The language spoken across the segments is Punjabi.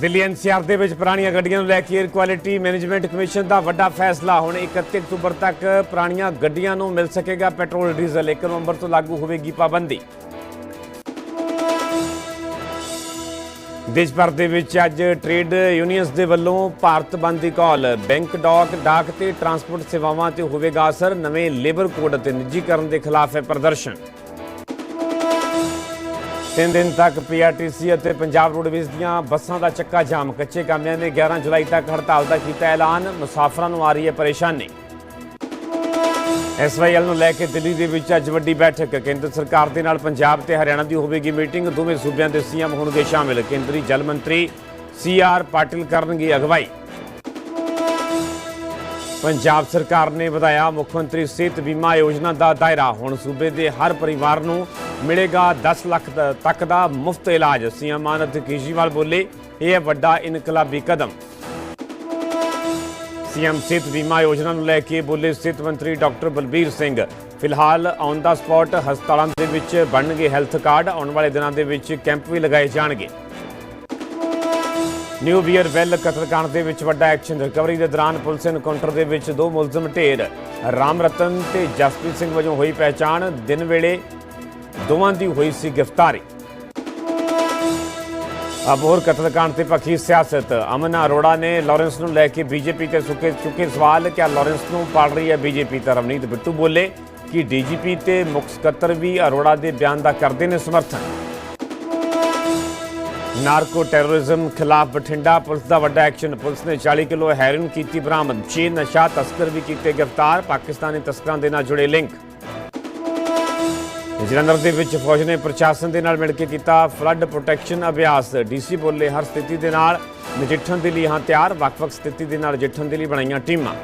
ਦਿੱਲੀ ਐਨਸੀਆਰ ਦੇ ਵਿੱਚ ਪੁਰਾਣੀਆਂ ਗੱਡੀਆਂ ਨੂੰ ਲੈ ਕੇ 에ਅਰ ਕੁਆਲਿਟੀ ਮੈਨੇਜਮੈਂਟ ਕਮਿਸ਼ਨ ਦਾ ਵੱਡਾ ਫੈਸਲਾ। ਹੁਣ 31 ਅਕਤੂਬਰ ਤੱਕ ਪੁਰਾਣੀਆਂ ਗੱਡੀਆਂ ਨੂੰ ਮਿਲ ਸਕੇਗਾ ਪੈਟਰੋਲ, ਡੀਜ਼ਲ 1 ਨਵੰਬਰ ਤੋਂ ਲਾਗੂ ਹੋਵੇਗੀ ਪਾਬੰਦੀ। ਦੇਸ਼ ਭਰ ਦੇ ਵਿੱਚ ਅੱਜ ਟ੍ਰੇਡ ਯੂਨੀਅਨਸ ਦੇ ਵੱਲੋਂ ਭਾਰਤ ਬੰਦ ਦੀ ਕਾਲ। ਬੈਂਕ ਡਾਕ ਡਾਕ ਤੇ ਟਰਾਂਸਪੋਰਟ ਸੇਵਾਵਾਂ ਤੇ ਹੋਵੇਗਾ ਅਸਰ। ਨਵੇਂ ਲੇਬਰ ਕੋਡ ਅਤੇ ਨਿੱਜੀਕਰਨ ਦੇ ਖਿਲਾਫ ਹੈ ਪ੍ਰਦਰਸ਼ਨ। ਤਿੰਨ ਦਿਨ ਤੱਕ ਪੀਆਰਟੀਸੀ ਅਤੇ ਪੰਜਾਬ ਰੋਡਵੇਜ਼ ਦੀਆਂ ਬੱਸਾਂ ਦਾ ਚੱਕਾ ਜਾਮ। ਕੱਚੇ ਕਾਮਿਆਂ ਨੇ 11 ਜੁਲਾਈ ਤੱਕ ਹੜਤਾਲ ਦਾ ਕੀਤਾ ਐਲਾਨ। ਮੁਸਾਫਰਾਂ ਨੂੰ ਆ ਰਹੀ ਹੈ ਪਰੇਸ਼ਾਨੀ। ਐਸਵਾਈਐਲ ਨੂੰ ਲੈ ਕੇ ਦਿੱਲੀ ਦੇ ਵਿੱਚ ਅੱਜ ਵੱਡੀ ਬੈਠਕ। ਕੇਂਦਰ ਸਰਕਾਰ ਦੇ ਨਾਲ ਪੰਜਾਬ ਤੇ ਹਰਿਆਣਾ ਦੀ ਹੋਵੇਗੀ ਮੀਟਿੰਗ। ਦੋਵੇਂ ਸੂਬਿਆਂ ਦੇ ਸੀਐਮ ਹੋਣਗੇ ਸ਼ਾਮਿਲ। ਕੇਂਦਰੀ ਜਲ ਮੰਤਰੀ ਸੀਆਰ ਪਾਟਿਲ ਕਰਨਗੇ ਅਗਵਾਈ। ਪੰਜਾਬ ਸਰਕਾਰ ਨੇ ਵਧਾਇਆ ਮੁੱਖ ਮੰਤਰੀ ਸਿਹਤ ਬੀਮਾ ਯੋਜਨਾ ਦਾ ਦਾਇਰਾ। ਹੁਣ ਸੂਬੇ ਦੇ ਹਰ ਪਰਿਵਾਰ ਨੂੰ ਮਿਲੇਗਾ 10 ਲੱਖ ਤੱਕ ਦਾ ਮੁਫਤ ਇਲਾਜ। ਸੀਐਮ ਆਨੰਦ ਕੇਜਰੀਵਾਲ ਬੋਲੇ, ਇਹ ਹੈ ਵੱਡਾ ਇਨਕਲਾਬੀ ਕਦਮ। ਸੀਐਮ ਸਿਹਤ ਬੀਮਾ ਯੋਜਨਾ ਨੂੰ ਲੈ ਕੇ ਬੋਲੇ ਸਿਹਤ ਮੰਤਰੀ ਡਾਕਟਰ ਬਲਬੀਰ ਸਿੰਘ। ਫਿਲਹਾਲ ਔਨ ਦਾ ਸਪੌਟ ਹਸਪਤਾਲਾਂ ਦੇ ਵਿੱਚ ਬਣਨਗੇ ਹੈਲਥ ਕਾਰਡ, ਆਉਣ ਵਾਲੇ ਦਿਨਾਂ ਦੇ ਵਿੱਚ ਕੈਂਪ ਵੀ ਲਗਾਏ ਜਾਣਗੇ। ਨਿਊ ਬੀਅਰ ਵੈਲ ਕਤਲकांड ਦੇ ਵਿੱਚ ਵੱਡਾ ਐਕਸ਼ਨ ਰਿਕਵਰੀ ਦੇ ਦੌਰਾਨ ਪੁਲਿਸ ਐਨਕਾਊਂਟਰ ਦੇ ਵਿੱਚ ਦੋ ਮੁਲਜ਼ਮ ਢੇਰ, ਰਾਮ ਰਤਨ ਤੇ ਜਸਪ੍ਰੀਤ ਸਿੰਘ ਵਜੋਂ ਹੋਈ ਪਹਿਚਾਣ। ਦਿਨ ਵੇਲੇ ਦੋਵਾਂ ਦੀ ਹੋਈ ਸੀ ਗ੍ਰਿਫਤਾਰੀ। ਅਬ ਹੋਰ ਕਤਲकांड ਤੇ ਪੱਖੀ ਸਿਆਸਤ। ਅਮਨ ਅਰੋੜਾ ਨੇ ਲਾਰੈਂਸ ਨੂੰ ਲੈ ਕੇ ਬੀਜੇਪੀ ਤੇ ਸੁੱਕੇ ਚੁੱਕੇ ਸਵਾਲ ਕਿ ਲਾਰੈਂਸ ਨੂੰ ਪਾੜ ਰਹੀ ਹੈ ਬੀਜੇਪੀ ਤਾਂ ਰਵਨੀਤ ਬਿੱਟੂ ਬੋਲੇ, ਕਿ ਡੀਜੀਪੀ ਤੇ ਮੁਖ ਸਕੱਤਰ ਵੀ ਅਰੋੜਾ ਦੇ ਬਿਆਨ ਦਾ ਕਰਦੇ ਨੇ ਸਮਰਥਨ? ਨਾਰਕੋ ਟੈਰਰਿਜ਼ਮ ਖਿਲਾਫ ਬਠਿੰਡਾ ਪੁਲਿਸ ਦਾ ਵੱਡਾ ਐਕਸ਼ਨ। ਪੁਲਿਸ ਨੇ 40 ਕਿਲੋ ਹੈਰੋਇਨ ਕੀਤੀ ਬਰਾਮਦ। 6 ਨਸ਼ਾ ਤਸਕਰ ਵੀ ਕੀਤੇ ਗ੍ਰਿਫਤਾਰ। ਪਾਕਿਸਤਾਨੀ ਤਸਕਰਾਂ ਦੇ ਨਾਲ ਜੁੜੇ ਲਿੰਕ। ਜਲੰਧਰ ਦੇ ਵਿੱਚ ਫੌਜ ਨੇ ਪ੍ਰਸ਼ਾਸਨ ਦੇ ਨਾਲ ਮਿਲ ਕੇ ਕੀਤਾ ਫਲੱਡ ਪ੍ਰੋਟੈਕਸ਼ਨ ਅਭਿਆਸ। ਡੀਸੀ ਬੋਲੇ ਹਰ ਸਥਿਤੀ ਦੇ ਨਾਲ ਨਜਿੱਠਣ ਦੇ ਲਈ ਹਾਂ ਤਿਆਰ। ਵੱਖ-ਵੱਖ ਸਥਿਤੀ ਦੇ ਨਾਲ ਨਜਿੱਠਣ ਦੇ ਲਈ ਬਣਾਈਆਂ ਟੀਮਾਂ।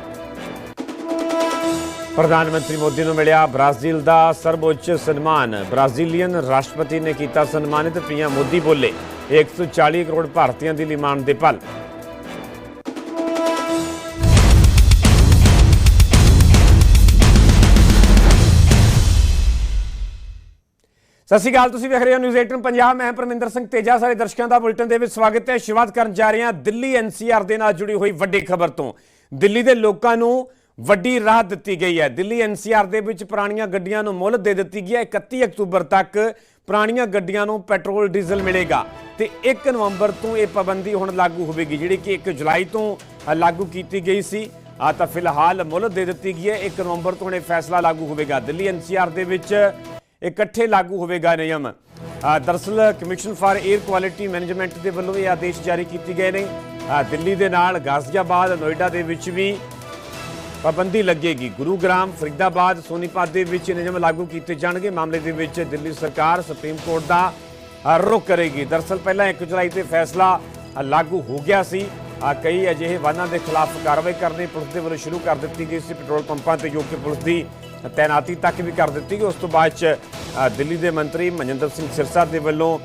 ਪ੍ਰਧਾਨ ਮੰਤਰੀ ਮੋਦੀ ਨੂੰ ਮਿਲਿਆ ਬ੍ਰਾਜ਼ੀਲ ਦਾ ਸਰਵਉੱਚ ਸਨਮਾਨ। ਬ੍ਰਾਜ਼ੀਲੀਅਨ ਰਾਸ਼ਟਰਪਤੀ ਨੇ ਕੀਤਾ ਸਨਮਾਨਿਤ। ਪੀਐਮ ਮੋਦੀ ਬੋਲੇ। 140 ਕਰੋੜ ਭਾਰਤੀਆਂ ਦੀ ਲਿਮਾਨ ਦੇ ਪਲ। ਸਤਿ ਸ਼੍ਰੀ ਅਕਾਲ, ਤੁਸੀਂ ਵੇਖ ਰਹੇ ਹੋ ਨਿਊਜ਼ 18 ਪੰਜਾਬ। ਮੈਂ ਪਰਮਿੰਦਰ ਸਿੰਘ ਤੇਜਾ। ਸਾਰੇ ਦਰਸ਼ਕਾਂ ਦਾ ਬੁਲੇਟਿਨ ਦੇ ਵਿੱਚ ਸਵਾਗਤ ਹੈ। ਸ਼ੁਰੂਆਤ ਕਰਨ ਜਾ ਰਹੇ ਹਾਂ ਦਿੱਲੀ ਐਨਸੀਆਰ ਦੇ ਨਾਲ ਜੁੜੀ ਹੋਈ ਵੱਡੀ ਖਬਰ ਤੋਂ। ਦਿੱਲੀ ਦੇ ਲੋਕਾਂ ਨੂੰ ਵੱਡੀ ਰਾਹਤ ਦਿੱਤੀ ਗਈ ਹੈ। ਦਿੱਲੀ ਐਨਸੀਆਰ ਦੇ ਵਿੱਚ ਪੁਰਾਣੀਆਂ ਗੱਡੀਆਂ ਨੂੰ ਮੁੱਲ ਦੇ ਦਿੱਤੀ ਗਈ ਹੈ। 31 ਅਕਤੂਬਰ ਤੱਕ ਪੁਰਾਣੀਆਂ ਗੱਡੀਆਂ ਨੂੰ ਪੈਟਰੋਲ ਡੀਜ਼ਲ ਮਿਲੇਗਾ ਤੇ 1 ਨਵੰਬਰ ਤੋਂ ਇਹ ਪਾਬੰਦੀ ਹੁਣ ਲਾਗੂ ਹੋਵੇਗੀ ਜਿਹੜੀ ਕਿ 1 ਜੁਲਾਈ ਤੋਂ ਲਾਗੂ ਕੀਤੀ ਗਈ ਸੀ। ਆ ਤਾਂ ਫਿਲਹਾਲ ਮੁੱਲ ਦੇ ਦਿੱਤੀ ਗਈ ਹੈ। 1 ਨਵੰਬਰ ਤੋਂ ਹੁਣ ਇਹ ਫੈਸਲਾ ਲਾਗੂ ਹੋਵੇਗਾ। ਦਿੱਲੀ ਐਨਸੀਆਰ ਦੇ ਵਿੱਚ ਇਕੱਠੇ ਲਾਗੂ ਹੋਵੇਗਾ ਨਿਯਮ। ਅ, ਦਰਅਸਲ commission for air quality management ਦੇ ਵੱਲੋਂ ਇਹ ਆਦੇਸ਼ ਜਾਰੀ ਕੀਤੇ ਗਏ ਨੇ। ਦਿੱਲੀ ਦੇ ਨਾਲ ਗਾਜ਼ੀਆਬਾਦ ਨੋਇਡਾ ਦੇ ਵਿੱਚ ਵੀ ਪਾਬੰਦੀ ਲੱਗੇਗੀ। ਗੁਰੂਗ੍ਰਾਮ ਫਰੀਦਾਬਾਦ ਸੋਨੀਪਤ ਦੇ ਵਿੱਚ ਨਿਯਮ ਲਾਗੂ ਕੀਤੇ ਜਾਣਗੇ। ਮਾਮਲੇ ਦੇ ਵਿੱਚ ਦਿੱਲੀ ਸਰਕਾਰ ਸੁਪਰੀਮ ਕੋਰਟ ਦਾ ਅ, ਰੁਖ ਕਰੇਗੀ। ਦਰਅਸਲ ਪਹਿਲਾਂ 1 ਜੁਲਾਈ ਤੇ ਫੈਸਲਾ ਲਾਗੂ ਹੋ ਗਿਆ ਸੀ। ਕਈ ਅਜਿਹੇ ਵਾਹਨਾਂ ਦੇ ਖਿਲਾਫ ਕਾਰਵਾਈ ਕਰਨੀ ਪੁਲਿਸ ਦੇ ਵੱਲੋਂ ਸ਼ੁਰੂ ਕਰ ਦਿੱਤੀ ਗਈ ਸੀ। ਪੈਟਰੋਲ ਪੰਪਾਂ ਤੇ ਜੋ ਕਿ ਪੁਲਿਸ ਦੀ ਤੈਨਾਤੀ ਤੱਕ ਵੀ ਕਰ ਦਿੱਤੀ ਗਈ। ਉਸ ਤੋਂ ਬਾਅਦ ਚ ਦਿੱਲੀ ਦੇ ਮੰਤਰੀ ਮਨਜਿੰਦਰ ਸਿੰਘ ਸਿਰਸਾ ਦੇ ਵੱਲੋਂ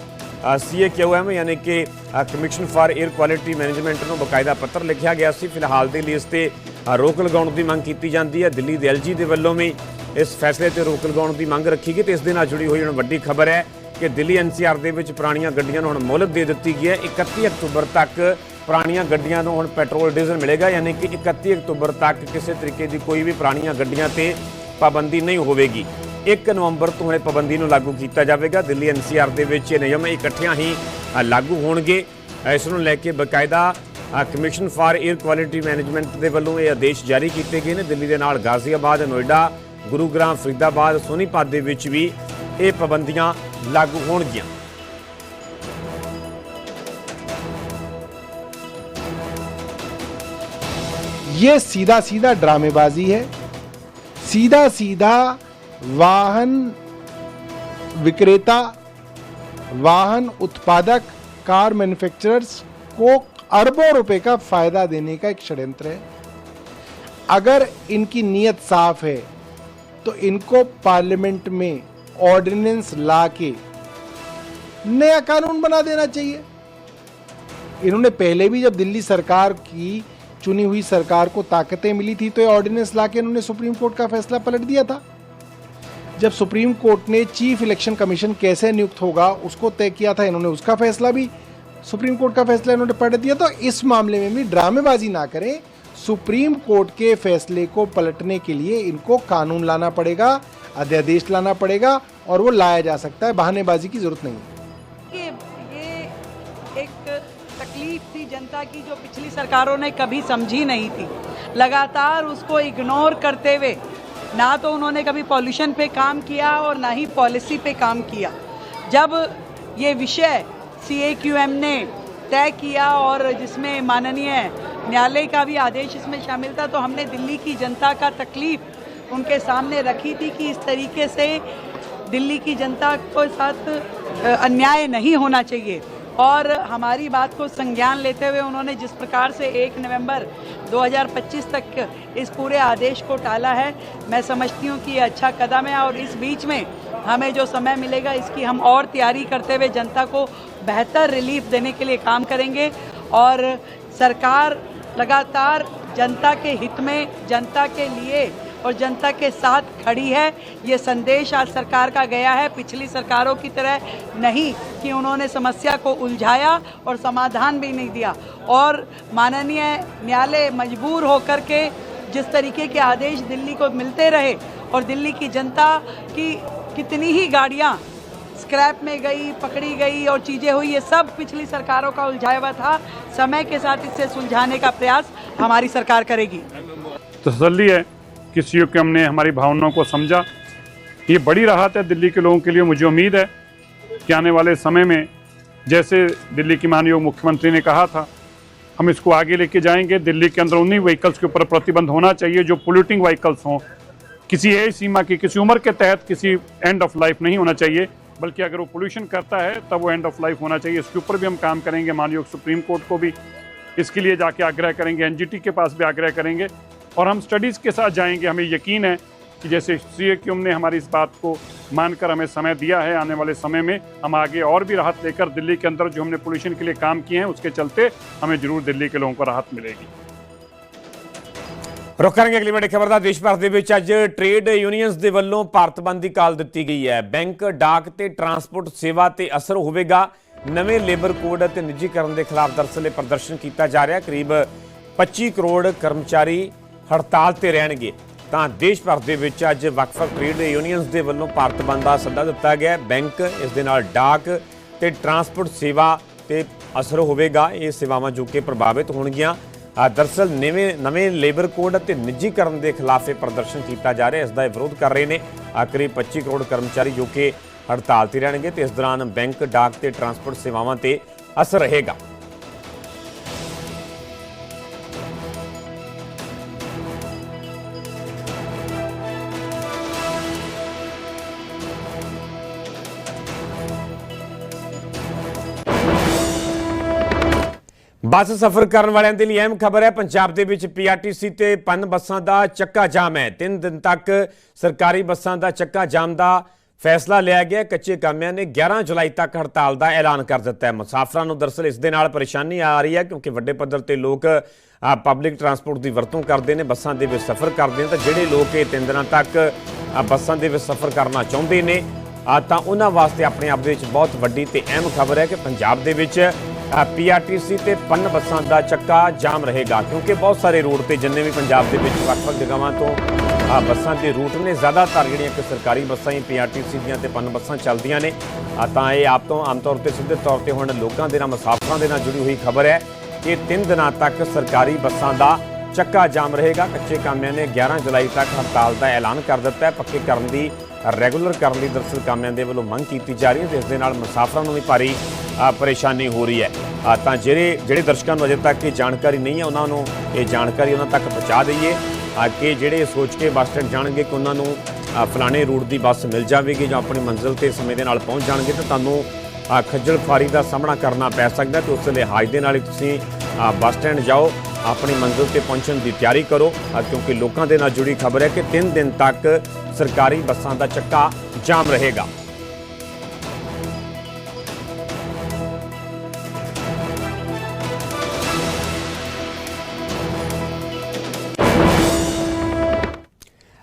ਸੀਏਕਿਊਐਮ ਯਾਨੀ ਕਿ commission for air quality management ਨੂੰ ਬਕਾਇਦਾ ਪੱਤਰ ਲਿਖਿਆ ਗਿਆ ਸੀ। ਫਿਲਹਾਲ ਦੇ ਲਈ ਇਸ ਤੇ ਰੋਕ ਲਗਾਉਣ ਦੀ ਮੰਗ ਕੀਤੀ ਜਾਂਦੀ ਹੈ। ਦਿੱਲੀ ਦੇ ਐਲਜੀ ਦੇ ਵੱਲੋਂ ਵੀ ਇਸ ਫੈਸਲੇ ਤੇ ਰੋਕ ਲਗਾਉਣ ਦੀ ਮੰਗ ਰੱਖੀ ਗਈ ਤੇ ਇਸ ਦੇ ਨਾਲ ਜੁੜੀ ਹੋਈ ਹੁਣ ਵੱਡੀ ਖਬਰ ਹੈ ਕਿ ਦਿੱਲੀ ਐਨਸੀਆਰ ਦੇ ਵਿੱਚ ਪੁਰਾਣੀਆਂ ਗੱਡੀਆਂ ਨੂੰ ਹੁਣ ਮੁਹਲਤ ਦੇ ਦਿੱਤੀ ਗਈ ਹੈ। 31 ਅਕਤੂਬਰ ਤੱਕ ਪੁਰਾਣੀਆਂ ਗੱਡੀਆਂ ਨੂੰ ਹੁਣ ਪੈਟਰੋਲ, ਡੀਜ਼ਲ ਮਿਲੇਗਾ, ਯਾਨੀ ਕਿ 31 ਅਕਤੂਬਰ ਤੱਕ ਕਿਸੇ ਤਰੀਕੇ ਦੀ ਕੋਈ ਵੀ ਪੁਰਾਣੀਆਂ ਗੱਡੀਆਂ ਤੇ ਪਾਬੰਦੀ ਨਹੀਂ ਹੋਵੇਗੀ। 1 ਨਵੰਬਰ ਤੋਂ ਇਹ ਪਾਬੰਦੀ ਨੂੰ ਲਾਗੂ ਕੀਤਾ ਜਾਵੇਗਾ। ਦਿੱਲੀ ਐਨਸੀਆਰ ਦੇ ਵਿੱਚ ਇਹ ਨਿਯਮ ਇਕੱਠਿਆਂ ਹੀ ਲਾਗੂ ਹੋਣਗੇ। ਇਸ ਨੂੰ ਲੈ ਕੇ ਬਕਾਇਦਾ commission for air quality management ਦੇ ਵੱਲੋਂ ਇਹ ਆਦੇਸ਼ ਜਾਰੀ ਕੀਤੇ ਗਏ ਨੇ। ਦਿੱਲੀ ਦੇ ਨਾਲ ਗਾਜ਼ੀਆਬਾਦ, ਨੋਇਡਾ, ਗੁਰੂਗ੍ਰਾਮ, ਫਰੀਦਾਬਾਦ, ਸੋਨੀਪਤ ਦੇ ਵਿੱਚ ਵੀ ਇਹ ਪਾਬੰਦੀਆਂ ਲਾਗੂ ਹੋਣਗੀਆਂ। ये सीधा सीधा ड्रामेबाजी है सीधा सीधा वाहन विक्रेता, वाहन उत्पादक, कार मैन्युफैक्चरर्स को अरबों रुपए का फ़ायदा देने का एक षड्यंत्र है। अगर इनकी नीयत साफ़ है तो इनको पार्लियामेंट में ऑर्डिनेंस ला के नया कानून बना देना चाहिए। इन्होंने पहले भी जब दिल्ली सरकार की चुनी हुई सरकार को ताकतें मिली थी तो ये ऑर्डिनेंस ला के इन्होंने सुप्रीम कोर्ट का फैसला पलट दिया था। जब सुप्रीम कोर्ट ने चीफ इलेक्शन कमीशन कैसे नियुक्त होगा, उसको तय किया था, इन्होंने उसका फैसला भी, सुप्रीम कोर्ट का फैसला इन्होंने पलट दिया। तो इस मामले में भी ड्रामेबाजी ना करें, सुप्रीम कोर्ट के फैसले को पलटने के लिए इनको कानून लाना पड़ेगा, अध्यादेश लाना पड़ेगा, और वो लाया जा सकता है, बहानेबाजी की ज़रूरत नहीं ये ये एक तकलीफ़ थी जनता की जो पिछली सरकारों ने कभी समझी नहीं थी। लगातार उसको इग्नोर करते हुए ना तो उन्होंने कभी पॉल्यूशन पे काम किया और ना ही पॉलिसी पे काम किया। जब ये विषय सीएक्यूएम ने तय किया और जिसमें माननीय न्यायालय का भी आदेश इसमें शामिल था तो हमने दिल्ली की जनता का तकलीफ़ उनके सामने रखी थी कि इस तरीके से दिल्ली की जनता को साथ अन्याय नहीं होना चाहिए। और हमारी बात को संज्ञान लेते हुए उन्होंने जिस प्रकार से 1 नवंबर 2025 तक इस पूरे आदेश को टाला है। मैं समझती हूँ कि ये अच्छा कदम है और इस बीच में हमें जो समय मिलेगा, इसकी हम और तैयारी करते हुए जनता को बेहतर रिलीफ देने के लिए काम करेंगे और सरकार लगातार जनता के हित में, जनता के लिए और जनता के साथ खड़ी है। ये संदेश आज सरकार का गया है। पिछली सरकारों की तरह नहीं कि उन्होंने समस्या को उलझाया और समाधान भी नहीं दिया। और माननीय न्यायालय मजबूर होकर के जिस तरीके के आदेश दिल्ली को मिलते रहे और दिल्ली की जनता की कितनी ही गाड़ियाँ स्क्रैप में गई, पकड़ी गई और चीज़ें हुई, ये सब पिछली सरकारों का उलझाया हुआ था। समय के साथ इसे सुलझाने का प्रयास हमारी सरकार करेगी। तसल्ली है। कि सी हमने हमारी भावनाओं को समझा। ये बड़ी राहत है दिल्ली के लोगों के लिए, मुझे उम्मीद है कि आने वाले समय में, जैसे दिल्ली की माननीय मुख्यमंत्री ने कहा था, हम इसको आगे लेके जाएँगे। दिल्ली के अंदर उन्हीं व्हीकल्स के ऊपर प्रतिबंध होना चाहिए जो पोल्यूटिंग व्हीकल्स हों। किसी एज सीमा की, किसी उम्र के तहत किसी एंड ऑफ़ लाइफ नहीं होना चाहिए, बल्कि अगर वो पोल्यूशन करता है, तब वो एंड ऑफ़ लाइफ होना चाहिए। इसके ऊपर भी हम काम करेंगे, माननीय सुप्रीम कोर्ट को भी। इसके लिए जाके आग्रह करेंगे, एनजीटी के पास भी आग्रह करेंगे और हम स्टडीज़ के साथ जाएंगे हमें यकीन है कि जैसे सी ने हमारी इस बात को मानकर हमें समय दिया है आने वाले समय में हम आगे और भी राहत लेकर दिल्ली के अंदर जो हमने पोल्यूशन के लिए काम किए हैं उसके चलते हमें जरूर दिल्ली के लोगों को राहत मिलेगी ਰੁਕ ਕਰਾਂਗੇ ਅਗਲੀ ਵੱਡੀ ਖਬਰ ਦਾ ਦੇਸ਼ ਭਰ ਦੇ ਵਿੱਚ ਅੱਜ ਟ੍ਰੇਡ ਯੂਨੀਅਨਸ ਦੇ ਵੱਲੋਂ ਭਾਰਤ ਬੰਦ ਦੀ ਕਾਲ ਦਿੱਤੀ ਗਈ ਹੈ ਬੈਂਕ ਡਾਕ ਤੇ ਟਰਾਂਸਪੋਰਟ ਸੇਵਾ ਤੇ ਅਸਰ ਹੋਵੇਗਾ ਨਵੇਂ ਲੇਬਰ ਕੋਡ ਅਤੇ ਨਿੱਜੀਕਰਨ ਦੇ ਖਿਲਾਫ ਦਰਅਸਲ ਇਹ ਪ੍ਰਦਰਸ਼ਨ ਕੀਤਾ ਜਾ ਰਿਹਾ ਕਰੀਬ 25 ਕਰੋੜ ਕਰਮਚਾਰੀ ਹੜਤਾਲ ਤੇ ਰਹਿਣਗੇ। ਤਾਂ ਦੇਸ਼ ਭਰ ਦੇ ਵਿੱਚ ਅੱਜ ਵੱਖ-ਵੱਖ ਟ੍ਰੇਡ ਯੂਨੀਅਨਸ ਦੇ ਵੱਲੋਂ ਭਾਰਤ ਬੰਦ ਦਾ ਸੱਦਾ ਦਿੱਤਾ ਗਿਆ। ਬੈਂਕ ਇਸ ਦੇ ਨਾਲ ਡਾਕ ਤੇ ਟਰਾਂਸਪੋਰਟ ਸੇਵਾ ਤੇ ਅਸਰ ਹੋਵੇਗਾ। ਇਹ ਸੇਵਾਵਾਂ ਜੋ ਕਿ ਪ੍ਰਭਾਵਿਤ ਹੋਣਗੀਆਂ। ਅ, ਦਰਅਸਲ ਨਵੇਂ ਨਵੇਂ ਲੇਬਰ ਕੋਡ ਅਤੇ ਨਿੱਜੀਕਰਨ ਦੇ ਖਿਲਾਫ ਇਹ ਪ੍ਰਦਰਸ਼ਨ ਕੀਤਾ ਜਾ ਰਿਹਾ। ਇਸ ਦਾ ਇਹ ਵਿਰੋਧ ਕਰ ਰਹੇ ਨੇ। ਆਖਰੀ ਕਰੀਬ 25 ਕਰੋੜ ਕਰਮਚਾਰੀ ਜੋ ਕਿ ਹੜਤਾਲ ਤੇ ਰਹਿਣਗੇ ਤੇ ਇਸ ਦੌਰਾਨ ਬੈਂਕ ਡਾਕ ਤੇ ਟਰਾਂਸਪੋਰਟ ਸੇਵਾਵਾਂ ਤੇ ਅਸਰ ਰਹੇਗਾ। ਬੱਸ ਸਫ਼ਰ ਕਰਨ ਵਾਲਿਆਂ ਦੇ ਲਈ ਅਹਿਮ ਖਬਰ ਹੈ। ਪੰਜਾਬ ਦੇ ਵਿੱਚ ਪੀਆਰਟੀਸੀ ਤੇ ਪਨ ਬੱਸਾਂ ਦਾ ਚੱਕਾ ਜਾਮ ਹੈ। 3 ਦਿਨ ਤੱਕ ਸਰਕਾਰੀ ਬੱਸਾਂ ਦਾ ਚੱਕਾ ਜਾਮ ਦਾ ਫੈਸਲਾ ਲਿਆ ਗਿਆ। ਕੱਚੇ ਕਾਮਿਆਂ ਨੇ 11 ਜੁਲਾਈ ਤੱਕ ਹੜਤਾਲ ਦਾ ਐਲਾਨ ਕਰ ਦਿੱਤਾ ਹੈ। ਮੁਸਾਫਰਾਂ ਨੂੰ ਦਰਅਸਲ ਇਸ ਦੇ ਨਾਲ ਪਰੇਸ਼ਾਨੀ ਆ ਰਹੀ ਹੈ ਕਿਉਂਕਿ ਵੱਡੇ ਪੱਧਰ ਤੇ ਲੋਕ ਪਬਲਿਕ ਟਰਾਂਸਪੋਰਟ ਦੀ ਵਰਤੋਂ ਕਰਦੇ ਨੇ, ਬੱਸਾਂ ਦੇ ਵਿੱਚ ਸਫ਼ਰ ਕਰਦੇ ਨੇ ਤਾਂ ਜਿਹੜੇ ਲੋਕ ਇਹ 3 ਦਿਨਾਂ ਤੱਕ ਬੱਸਾਂ ਦੇ ਵਿੱਚ ਸਫ਼ਰ ਕਰਨਾ ਚਾਹੁੰਦੇ ਨੇ ਆ ਤਾਂ ਉਹਨਾਂ ਵਾਸਤੇ ਆਪਣੇ ਆਪ ਦੇ ਵਿੱਚ ਬਹੁਤ ਵੱਡੀ ਤੇ ਅਹਿਮ ਖਬਰ ਹੈ ਕਿ ਪੰਜਾਬ ਦੇ ਵਿੱਚ ਪੀਆਰਟੀਸੀ ਤੇ ਪੰਨ ਬੱਸਾਂ ਦਾ ਚੱਕਾ ਜਾਮ ਰਹੇਗਾ, ਕਿਉਂਕਿ ਬਹੁਤ ਸਾਰੇ ਰੂਟ ਤੇ ਜਿੰਨੇ ਵੀ ਪੰਜਾਬ ਦੇ ਵਿੱਚ ਵੱਖ-ਵੱਖ ਜਗ੍ਹਾਵਾਂ ਤੋਂ ਆ ਬੱਸਾਂ ਦੇ ਰੂਟ ਨੇ, ਜ਼ਿਆਦਾਤਰ ਜਿਹੜੀਆਂ ਕਿ ਸਰਕਾਰੀ ਬੱਸਾਂ ਹੀ ਪੀਆਰਟੀਸੀ ਦੀਆਂ ਤੇ ਪੰਨ ਬੱਸਾਂ ਚੱਲਦੀਆਂ ਨੇ। ਤਾਂ ਇਹ ਆਪ ਤੋਂ ਆਮ ਤੌਰ ਤੇ ਸਿੱਧੇ ਤੌਰ ਤੇ ਹੁਣ ਲੋਕਾਂ ਦੇ ਨਾਲ, ਮੁਸਾਫਰਾਂ ਦੇ ਨਾਲ ਜੁੜੀ ਹੋਈ ਖਬਰ ਹੈ ਕਿ 3 ਦਿਨਾਂ ਤੱਕ ਸਰਕਾਰੀ ਬੱਸਾਂ ਦਾ ਚੱਕਾ ਜਾਮ ਰਹੇਗਾ। ਕੱਚੇ ਕਾਮਿਆਂ ਨੇ 11 ਜੁਲਾਈ ਤੱਕ ਹੜਤਾਲ ਦਾ ਐਲਾਨ ਕਰ ਦਿੱਤਾ ਹੈ। ਪੱਕੇ ਕਰਨ ਦੀ ਰੈਗੂਲਰ ਕਰਨ ਲਈ ਦਰਅਸਲ ਕਾਮਿਆਂ ਦੇ ਵੱਲੋਂ ਮੰਗ ਕੀਤੀ ਜਾ ਰਹੀ ਹੈ ਜਿਸ ਦੇ ਨਾਲ ਮੁਸਾਫਰਾਂ ਨੂੰ ਵੀ ਭਾਰੀ ਪਰੇਸ਼ਾਨੀ ਹੋ ਰਹੀ ਹੈ। ਤਾਂ ਜਿਹੜੇ ਜਿਹੜੇ ਦਰਸ਼ਕਾਂ ਨੂੰ ਅਜੇ ਤੱਕ ਇਹ ਜਾਣਕਾਰੀ ਨਹੀਂ ਹੈ, ਉਹਨਾਂ ਨੂੰ ਇਹ ਜਾਣਕਾਰੀ ਉਹਨਾਂ ਤੱਕ ਪਹੁੰਚਾ ਦਈਏ। ਕਿ ਜਿਹੜੇ ਸੋਚ ਕੇ ਬੱਸ ਸਟੈਂਡ ਜਾਣਗੇ ਕਿ ਉਹਨਾਂ ਨੂੰ ਫਲਾਣੇ ਰੂਟ ਦੀ ਬੱਸ ਮਿਲ ਜਾਵੇਗੀ ਜਾਂ ਆਪਣੀ ਮੰਜ਼ਿਲ ਤੇ ਸਮੇਂ ਦੇ ਨਾਲ ਪਹੁੰਚ ਜਾਣਗੇ ਤਾਂ ਤੁਹਾਨੂੰ ਖੱਜਲ ਖੁਆਰੀ ਦਾ ਸਾਹਮਣਾ ਕਰਨਾ ਪੈ ਸਕਦਾ ਹੈ ਤੇ ਉਸ ਲਿਹਾਜ਼ ਦੇ ਨਾਲ ਹੀ ਤੁਸੀਂ ਬੱਸ ਸਟੈਂਡ ਜਾਓ। ਆਪਣੀ ਮੰਜ਼ਿਲ ਤੇ ਪਹੁੰਚਣ ਦੀ ਤਿਆਰੀ ਕਰੋ। ਕਿਉਂਕਿ ਲੋਕਾਂ ਦੇ ਨਾਲ ਜੁੜੀ ਖਬਰ ਹੈ ਕਿ 3 ਦਿਨ ਤੱਕ ਸਰਕਾਰੀ ਬੱਸਾਂ ਦਾ ਚੱਕਾ ਜਾਮ ਰਹੇਗਾ।